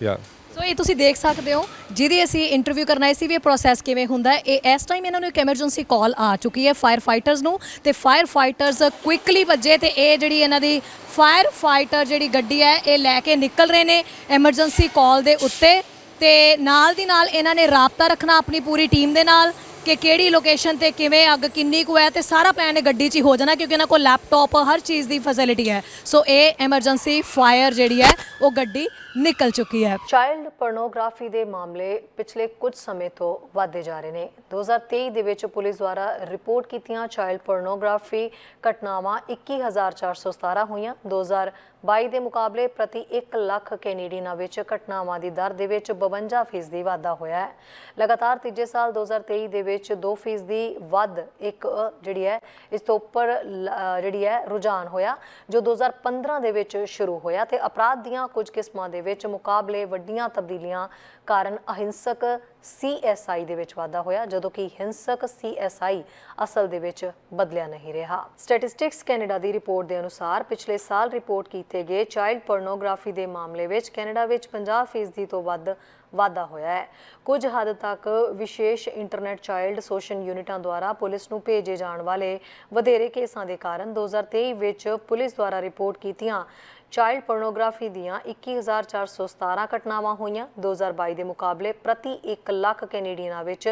ਯਾ ਸੋ ਇਹ ਤੁਸੀਂ ਦੇਖ ਸਕਦੇ ਹੋ, ਜਿਹਦੀ ਅਸੀਂ ਇੰਟਰਵਿਊ ਕਰਨਾ ਸੀ ਵੀ ਇਹ ਪ੍ਰੋਸੈਸ ਕਿਵੇਂ ਹੁੰਦਾ ਹੈ। ਇਹ ਇਸ ਟਾਈਮ ਇਹਨਾਂ ਨੂੰ ਇੱਕ ਐਮਰਜੈਂਸੀ ਕਾਲ ਆ ਚੁੱਕੀ ਹੈ ਫਾਇਰ ਫਾਈਟਰਸ ਨੂੰ ਤੇ ਫਾਇਰ ਫਾਈਟਰਸ ਕੁਇਕਲੀ ਭੱਜੇ ਤੇ ਇਹ ਜਿਹੜੀ ਇਹਨਾਂ ਦੀ ਫਾਇਰ ਫਾਈਟਰ ਜਿਹੜੀ ਗੱਡੀ ਹੈ, ਇਹ ਲੈ ਕੇ ਨਿਕਲ ਰਹੇ ਨੇ ਐਮਰਜੈਂਸੀ ਕਾਲ ਦੇ ਉੱਤੇ ਤੇ ਨਾਲ ਦੀ ਨਾਲ ਇਹਨਾਂ ਨੇ ਰਾਬਤਾ ਰੱਖਣਾ ਆਪਣੀ ਪੂਰੀ ਟੀਮ ਦੇ ਨਾਲ ਕਿ ਕਿਹੜੀ ਲੋਕੇਸ਼ਨ ਤੇ ਕਿਵੇਂ ਅੱਗ ਕਿੰਨੀ ਕੁ ਹੈ ਤੇ ਸਾਰਾ ਪਲਾਨ ਗੱਡੀ 'ਚ ਹੀ ਹੋ ਜਾਣਾ ਕਿਉਂਕਿ ਇਹਨਾਂ ਕੋਲ ਲੈਪਟਾਪ ਹਰ ਚੀਜ਼ ਦੀ ਫੈਸਿਲਿਟੀ ਹੈ। ਸੋ ਇਹ ਐਮਰਜੈਂਸੀ ਫਾਇਰ ਜਿਹੜੀ ਹੈ, ਉਹ ਗੱਡੀ ਨਿਕਲ ਚੁੱਕੀ ਹੈ। ਚਾਈਲਡ ਪੋਰਨੋਗ੍ਰਾਫੀ ਦੇ ਮਾਮਲੇ ਪਿਛਲੇ ਕੁਝ ਸਮੇਂ ਤੋਂ ਵਧਦੇ ਜਾ ਰਹੇ ਨੇ। 2023 ਦੇ ਵਿੱਚ ਪੁਲਿਸ ਦੁਆਰਾ ਰਿਪੋਰਟ ਕੀਤੀਆਂ ਚਾਈਲਡ ਪੋਰਨੋਗ੍ਰਾਫੀ ਘਟਨਾਵਾਂ 21417 ਹੋਈਆਂ। 2022 ਦੇ ਮੁਕਾਬਲੇ ਪ੍ਰਤੀ 1 ਲੱਖ ਕੈਨੇਡੀਅਨਾਂ ਵਿੱਚ ਘਟਨਾਵਾਂ ਦੀ ਦਰ ਦੇ ਵਿੱਚ 52% ਫੀਸਦੀ ਵਾਧਾ ਹੋਇਆ ਹੈ। ਲਗਾਤਾਰ ਤੀਜੇ ਸਾਲ 2023 ਦੇ ਵਿੱਚ 2% ਫੀਸਦੀ ਵੱਧ ਇੱਕ ਜਿਹੜੀ ਹੈ, ਇਸ ਤੋਂ ਉੱਪਰ ਲ- ਜਿਹੜੀ ਹੈ, ਰੁਝਾਨ ਹੋਇਆ, ਜੋ 2015 ਦੇ ਵਿੱਚ ਸ਼ੁਰੂ ਹੋਇਆ ਤੇ ਅਪਰਾਧ ਦੀਆਂ ਕੁਝ ਕਿਸਮਾਂ ਦੇ ਵਿੱਚ ਮੁਕਾਬਲੇ ਵੱਡੀਆਂ ਤਬਦੀਲੀਆਂ ਕਾਰਨ ਅਹਿੰਸਕ CSI ਦੇ ਵਿੱਚ ਵਾਧਾ ਹੋਇਆ, ਜਦੋਂ ਕਿ ਹਿੰਸਕ CSI ਅਸਲ ਦੇ ਵਿੱਚ ਬਦਲਿਆ ਨਹੀਂ ਰਿਹਾ। ਸਟੈਟਿਸਟਿਕਸ ਕੈਨੇਡਾ ਦੀ ਰਿਪੋਰਟ ਦੇ ਅਨੁਸਾਰ, ਪਿਛਲੇ ਸਾਲ ਰਿਪੋਰਟ ਕੀਤੇ ਗਏ ਚਾਈਲਡ ਪੋਰਨੋਗ੍ਰਾਫੀ ਦੇ ਮਾਮਲੇ ਵਿੱਚ ਕੈਨੇਡਾ ਵਿੱਚ 50% ਤੋਂ ਵੱਧ ਵਾਧਾ ਹੋਇਆ ਹੈ। ਕੁਝ ਹੱਦ ਤੱਕ ਵਿਸ਼ੇਸ਼ ਇੰਟਰਨੈਟ ਚਾਈਲਡ ਸੋਸ਼ਲ ਯੂਨਿਟਾਂ ਦੁਆਰਾ ਪੁਲਿਸ ਨੂੰ ਭੇਜੇ ਜਾਣ ਵਾਲੇ ਵਧੇਰੇ ਕੇਸਾਂ ਦੇ ਕਾਰਨ 2023 ਵਿੱਚ ਪੁਲਿਸ ਦੁਆਰਾ ਰਿਪੋਰਟ ਕੀਤੀਆਂ ਚਾਈਲਡ ਪੋਰਨੋਗ੍ਰਾਫੀ ਦੀਆਂ 21417 ਘਟਨਾਵਾਂ ਹੋਈਆਂ। 2022 ਦੇ ਮੁਕਾਬਲੇ ਪ੍ਰਤੀ 1 ਲੱਖ ਕੈਨੇਡੀਅਨਾਂ ਵਿੱਚ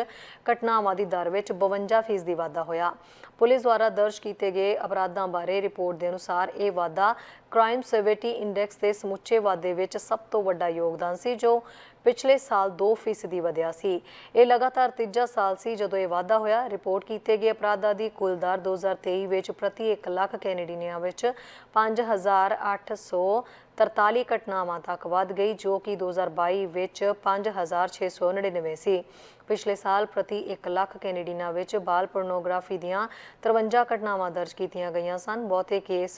ਘਟਨਾਵਾਂ ਦੀ ਦਰ ਵਿੱਚ 52% ਦੀ ਵਾਧਾ ਹੋਇਆ। ਪੁਲਿਸ ਦੁਆਰਾ ਦਰਜ ਕੀਤੇ ਗਏ ਅਪਰਾਧਾਂ ਬਾਰੇ ਰਿਪੋਰਟ ਦੇ ਅਨੁਸਾਰ ਇਹ ਵਾਧਾ ਕ੍ਰਾਈਮ ਸਿਵਿਟੀ ਇੰਡੈਕਸ ਦੇ ਸਮੁੱਚੇ ਵਾਧੇ ਵਿੱਚ ਸਭ ਤੋਂ ਵੱਡਾ ਯੋਗਦਾਨ ਸੀ, ਜੋ ਪਿਛਲੇ ਸਾਲ 2% ਵਧਿਆ ਸੀ। ਇਹ ਲਗਾਤਾਰ ਤੀਜਾ ਸਾਲ ਸੀ ਜਦੋਂ ਇਹ ਵਾਧਾ ਹੋਇਆ। ਰਿਪੋਰਟ ਕੀਤੇ ਗਏ ਅਪਰਾਧਾਂ ਦੀ ਕੁੱਲ ਦਰ 2023 ਵਿੱਚ ਪ੍ਰਤੀ 1 ਲੱਖ ਕੈਨੇਡੀਅਨਾਂ ਵਿੱਚ 5843 ਘਟਨਾਵਾਂ ਤੱਕ ਵੱਧ ਗਈ, ਜੋ ਕਿ 2022 ਵਿੱਚ 5699 ਸੀ ਪਿਛਲੇ ਸਾਲ ਪ੍ਰਤੀ 1 ਲੱਖ ਕੈਨੇਡੀਅਨਾਂ ਵਿੱਚ ਬਾਲ ਪੋਰਨੋਗ੍ਰਾਫੀ ਦੀਆਂ 53 ਘਟਨਾਵਾਂ ਦਰਜ ਕੀਤੀਆਂ ਗਈਆਂ ਸਨ। ਬਹੁਤੇ ਕੇਸ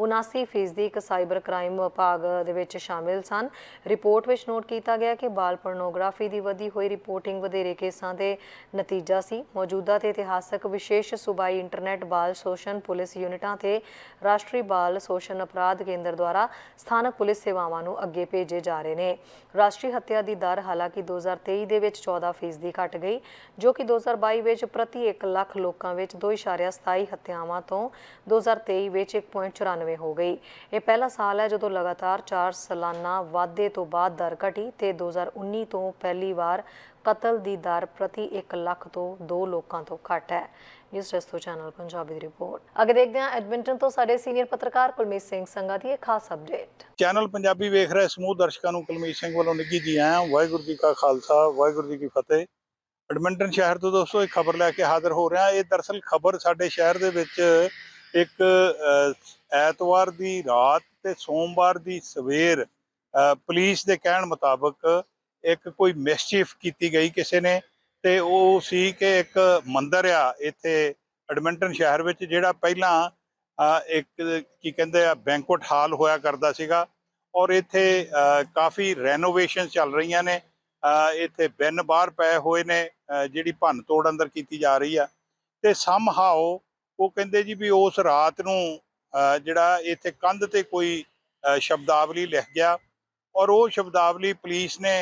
79% ਇੱਕ ਸਾਈਬਰ ਕ੍ਰਾਈਮ ਵਿਭਾਗ ਦੇ ਵਿੱਚ ਸ਼ਾਮਿਲ ਸਨ। ਰਿਪੋਰਟ ਵਿੱਚ ਨੋਟ ਕੀਤਾ ਗਿਆ ਕਿ ਬਾਲ ਪੋਰਨੋਗ੍ਰਾਫੀ ਦੀ ਵਧੀ ਹੋਈ ਰਿਪੋਰਟਿੰਗ ਵਧੇਰੇ ਕੇਸਾਂ ਦੇ ਨਤੀਜਾ ਸੀ। ਮੌਜੂਦਾ ਤੇ ਇਤਿਹਾਸਕ ਵਿਸ਼ੇਸ਼ ਸੂਬਾਈ ਇੰਟਰਨੈਟ, ਬਾਲ ਸ਼ੋਸ਼ਣ ਪੁਲਿਸ ਯੂਨਿਟਾਂ ਤੇ ਰਾਸ਼ਟਰੀ ਬਾਲ ਸ਼ੋਸ਼ਣ ਅਪਰਾਧ ਕੇਂਦਰ ਦੁਆਰਾ ਸਥਾਨਕ ਸਥਾਨਕ ਪੁਲਿਸ ਸੇਵਾਵਾਂ ਨੂੰ ਅੱਗੇ ਭੇਜੇ ਜਾ ਰਹੇ ਨੇ। ਰਾਸ਼ਟਰੀ ਹੱਤਿਆ ਦੀ ਦਰ ਹਾਲਾਂਕਿ 2023 ਦੇ ਵਿੱਚ 14% ਘਟ ਗਈ, ਜੋ ਕਿ 2022 ਵਿੱਚ ਪ੍ਰਤੀ 1 ਲੱਖ ਲੋਕਾਂ ਵਿੱਚ 2.27 ਹੱਤਿਆਵਾਂ ਤੋਂ 2023 ਵਿੱਚ 1.94 ਹੋ ਗਈ। ਇਹ ਪਹਿਲਾ ਸਾਲ ਹੈ ਜਦੋਂ ਲਗਾਤਾਰ 4 ਸਾਲਾਨਾ ਵਾਧੇ ਤੋਂ ਬਾਅਦ ਦਰ ਘਟੀ ਤੇ 2019 ਤੋਂ ਪਹਿਲੀ ਵਾਰ ਕਤਲ ਦੀ ਦਰ ਪ੍ਰਤੀ 1 ਲੱਖ ਤੋਂ 2 ਲੋਕਾਂ ਤੋਂ ਘੱਟ ਹੈ। ਨਿਊਜ਼ ਡੈਸਕ ਚੈਨਲ ਪੰਜਾਬੀ ਦੀ ਰਿਪੋਰਟ ਅੱਗੇ ਦੇਖਦੇ ਹਾਂ ਐਡਮਿੰਟਨ ਤੋਂ ਸਾਡੇ ਸੀਨੀਅਰ ਪੱਤਰਕਾਰ ਕੁਲਮੀਤ ਸਿੰਘ ਸੰਘਾ ਦੀ ਇੱਕ ਖਾਸ ਅਪਡੇਟ ਚੈਨਲ ਪੰਜਾਬੀ ਵੇਖ ਰਹੇ ਸਮੂਹ ਦਰਸ਼ਕਾਂ ਨੂੰ ਕੁਲਮੀਤ ਸਿੰਘ ਵੱਲੋਂ ਨਿੱਘੀ ਜੀ ਆਇਆਂ। ਵਾਹਿਗੁਰੂ ਜੀ ਕਾ ਖਾਲਸਾ ਵਾਹਿਗੁਰੂ ਜੀ ਕੀ ਫਤਿਹ। ਐਡਮਿੰਟਨ ਸ਼ਹਿਰ ਤੋਂ ਦੋਸਤੋ ਇੱਕ ਖਬਰ ਲੈ ਕੇ ਹਾਜ਼ਰ ਹੋ ਰਿਹਾ ਇਹ ਦਰਅਸਲ ਖਬਰ ਸਾਡੇ ਸ਼ਹਿਰ ਦੇ ਵਿੱਚ ਇੱਕ ਐਤਵਾਰ ਦੀ ਰਾਤ ਤੇ ਸੋਮਵਾਰ ਦੀ ਸਵੇਰ ਅ, ਪੁਲਿਸ ਦੇ ਕਹਿਣ ਮੁਤਾਬਕ ਇੱਕ ਕੋਈ ਮਿਸਚੀਫ ਕੀਤੀ ਗਈ ਕਿਸੇ ਨੇ। ਤੇ ਉਹ ਸੀ ਕਿ ਇੱਕ ਮੰਦਿਰ ਆ ਇੱਥੇ ਐਡਮਿੰਟਨ ਸ਼ਹਿਰ ਵਿੱਚ, ਜਿਹੜਾ ਪਹਿਲਾਂ ਇੱਕ ਕੀ ਕਹਿੰਦੇ ਆ ਬੈਂਕੁਏਟ ਹਾਲ ਹੋਇਆ ਕਰਦਾ ਸੀਗਾ ਔਰ ਇੱਥੇ ਕਾਫੀ ਰੈਨੋਵੇਸ਼ਨ ਚੱਲ ਰਹੀਆਂ ਨੇ। ਇੱਥੇ ਬਿੰਨ ਬਾਹਰ ਪਏ ਹੋਏ ਨੇ ਜਿਹੜੀ ਭੰਨ ਤੋੜ ਅੰਦਰ ਕੀਤੀ ਜਾ ਰਹੀ ਆ। ਤੇ ਸਮਹਾਓ ਉਹ ਕਹਿੰਦੇ ਜੀ ਵੀ ਉਸ ਰਾਤ ਨੂੰ ਜਿਹੜਾ ਇੱਥੇ ਕੰਧ ਤੇ ਕੋਈ ਸ਼ਬਦਾਵਲੀ ਲਿਖ ਗਿਆ ਔਰ ਉਹ ਸ਼ਬਦਾਵਲੀ ਪੁਲਿਸ ਨੇ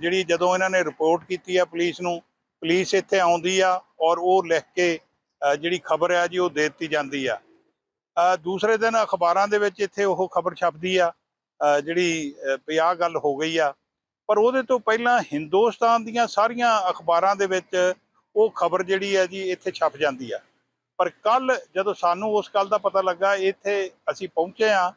ਜਿਹੜੀ ਜਦੋਂ ਇਹਨਾਂ ਨੇ ਰਿਪੋਰਟ ਕੀਤੀ ਆ ਪੁਲਿਸ ਨੂੰ ਪੁਲਿਸ ਇੱਥੇ ਆਉਂਦੀ ਆ ਔਰ ਉਹ ਲਿਖ ਕੇ ਜਿਹੜੀ ਖਬਰ ਆ ਜੀ ਉਹ ਦੇ ਦਿੱਤੀ ਜਾਂਦੀ ਆ। ਦੂਸਰੇ ਦਿਨ ਅਖਬਾਰਾਂ ਦੇ ਵਿੱਚ ਇੱਥੇ ਉਹ ਖਬਰ ਛਪਦੀ ਆ ਜਿਹੜੀ ਅ, ਵੀ ਆਹ ਗੱਲ ਹੋ ਗਈ ਆ। ਪਰ ਉਹਦੇ ਤੋਂ ਪਹਿਲਾਂ ਹਿੰਦੁਸਤਾਨ ਦੀਆਂ ਸਾਰੀਆਂ ਅਖਬਾਰਾਂ ਦੇ ਵਿੱਚ ਉਹ ਖਬਰ ਜਿਹੜੀ ਆ ਜੀ ਇੱਥੇ ਛਪ ਜਾਂਦੀ ਆ। ਪਰ ਕੱਲ ਜਦੋਂ ਸਾਨੂੰ ਉਸ ਗੱਲ ਦਾ ਪਤਾ ਲੱਗਾ ਇੱਥੇ ਅਸੀਂ ਪਹੁੰਚੇ ਆ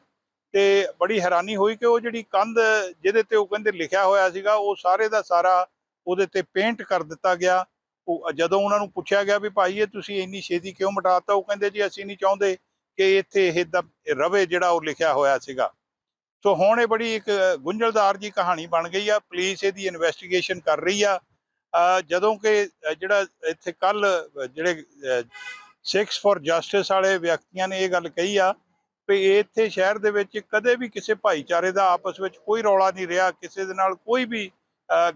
ਤੇ ਬੜੀ ਹੈਰਾਨੀ ਹੋਈ ਕਿ ਉਹ ਜਿਹੜੀ ਕੰਧ ਜਿਹਦੇ ਤੇ ਉਹ ਕਹਿੰਦੇ ਲਿਖਿਆ ਹੋਇਆ ਸੀਗਾ ਉਹ ਸਾਰੇ ਦਾ ਸਾਰਾ ਉਹਦੇ ਤੇ ਪੇਂਟ ਕਰ ਦਿੱਤਾ ਗਿਆ। ਉਹ ਜਦੋਂ ਉਹਨਾਂ ਨੂੰ ਪੁੱਛਿਆ ਗਿਆ ਵੀ ਭਾਈ ਇਹ ਤੁਸੀਂ ਇੰਨੀ ਛੇਤੀ ਕਿਉਂ ਮਿਟਾਤਾ, ਉਹ ਕਹਿੰਦੇ ਜੀ ਅਸੀਂ ਨਹੀਂ ਚਾਹੁੰਦੇ ਕਿ ਇੱਥੇ ਇਹ ਰਵੇ ਜਿਹੜਾ ਉਹ ਲਿਖਿਆ ਹੋਇਆ ਸੀਗਾ। ਸੋ ਹੁਣ ਇਹ ਬੜੀ ਇੱਕ ਗੁੰਝਲਦਾਰ ਜੀ ਕਹਾਣੀ ਬਣ ਗਈ ਆ। ਪੁਲਿਸ ਇਹਦੀ ਇਨਵੈਸਟੀਗੇਸ਼ਨ ਕਰ ਰਹੀ ਆ। ਜਦੋਂ ਕਿ ਜਿਹੜਾ ਇੱਥੇ ਕੱਲ ਜਿਹੜੇ ਸਿਕਸ ਫॉर ਜਸਟਿਸ ਵਾਲੇ ਵਿਅਕਤੀਆਂ ਨੇ ਇਹ ਗੱਲ ਕਹੀ ਆ ਵੀ ਇੱਥੇ ਸ਼ਹਿਰ ਦੇ ਵਿੱਚ ਕਦੇ ਵੀ ਕਿਸੇ ਭਾਈਚਾਰੇ ਦਾ ਆਪਸ ਵਿੱਚ ਕੋਈ ਰੌਲਾ ਨਹੀਂ ਰਿਹਾ, ਕਿਸੇ ਦੇ ਨਾਲ ਕੋਈ ਵੀ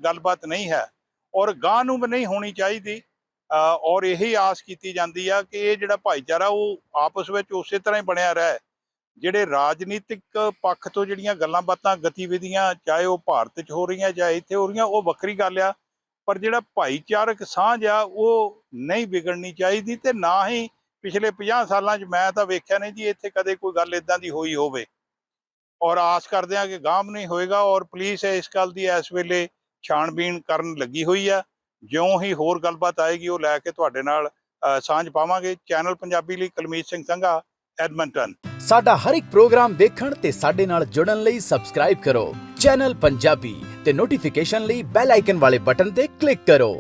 ਗੱਲਬਾਤ ਨਹੀਂ ਹੈ ਔਰ ਗਾਂ ਨੂੰ ਵੀ ਨਹੀਂ ਹੋਣੀ ਚਾਹੀਦੀ। ਔਰ ਇਹੀ ਆਸ ਕੀਤੀ ਜਾਂਦੀ ਆ ਕਿ ਇਹ ਜਿਹੜਾ ਭਾਈਚਾਰਾ ਉਹ ਆਪਸ ਵਿੱਚ ਉਸੇ ਤਰ੍ਹਾਂ ਹੀ ਬਣਿਆ ਰਹੇ, ਜਿਹੜੇ ਰਾਜਨੀਤਿਕ ਪੱਖ ਤੋਂ ਜਿਹੜੀਆਂ ਗੱਲਾਂ ਬਾਤਾਂ, ਗਤੀਵਿਧੀਆਂ, ਚਾਹੇ ਉਹ ਭਾਰਤ 'ਚ ਹੋ ਰਹੀਆਂ, ਚਾਹੇ ਇੱਥੇ ਹੋ ਰਹੀਆਂ, ਉਹ ਵੱਖਰੀ ਗੱਲ ਆ, ਪਰ ਜਿਹੜਾ ਭਾਈਚਾਰਕ ਸਾਂਝ ਆ ਉਹ ਨਹੀਂ ਵਿਗੜਨੀ ਚਾਹੀਦੀ ਤੇ ਨਾ ਹੀ ਪਿਛਲੇ 50 ਸਾਲਾਂ 'ਚ ਮੈਂ ਤਾਂ ਵੇਖਿਆ ਨਹੀਂ ਜੀ ਇੱਥੇ ਕਦੇ ਕੋਈ ਗੱਲ ਇਦਾਂ ਦੀ ਹੋਈ ਹੋਵੇ। ਔਰ ਆਸ ਕਰਦੇ ਆ ਕਿ ਗਾਮ ਨਹੀਂ ਹੋਏਗਾ ਔਰ ਪੁਲਿਸ ਇਸ ਗੱਲ ਦੀ ਇਸ ਵੇਲੇ ਛਾਣਬੀਣ ਕਰਨ ਲੱਗੀ ਹੋਈ ਆ। ਜਿਉਂ ਹੀ ਹੋਰ ਗੱਲਬਾਤ ਆਏਗੀ, ਉਹ ਲੈ ਕੇ ਤੁਹਾਡੇ ਨਾਲ ਸਾਂਝ ਪਾਵਾਂਗੇ। ਚੈਨਲ ਪੰਜਾਬੀ ਲਈ ਕੁਲਮੀਤ ਸਿੰਘ ਸੰਘਾ, ਐਡਮੰਟਨ। ਸਾਡਾ ਹਰ ਇੱਕ ਪ੍ਰੋਗਰਾਮ ਦੇਖਣ ਤੇ ਸਾਡੇ ਨਾਲ ਜੁੜਨ ਲਈ ਸਬਸਕ੍ਰਾਈਬ ਕਰੋ। ਚੈਨਲ ਪੰਜਾਬੀ ਤੇ ਨੋਟੀਫਿਕੇਸ਼ਨ ਲਈ ਬੈਲ ਆਈਕਨ ਵਾਲੇ ਬਟਨ ਤੇ ਕਲਿੱਕ ਕਰੋ।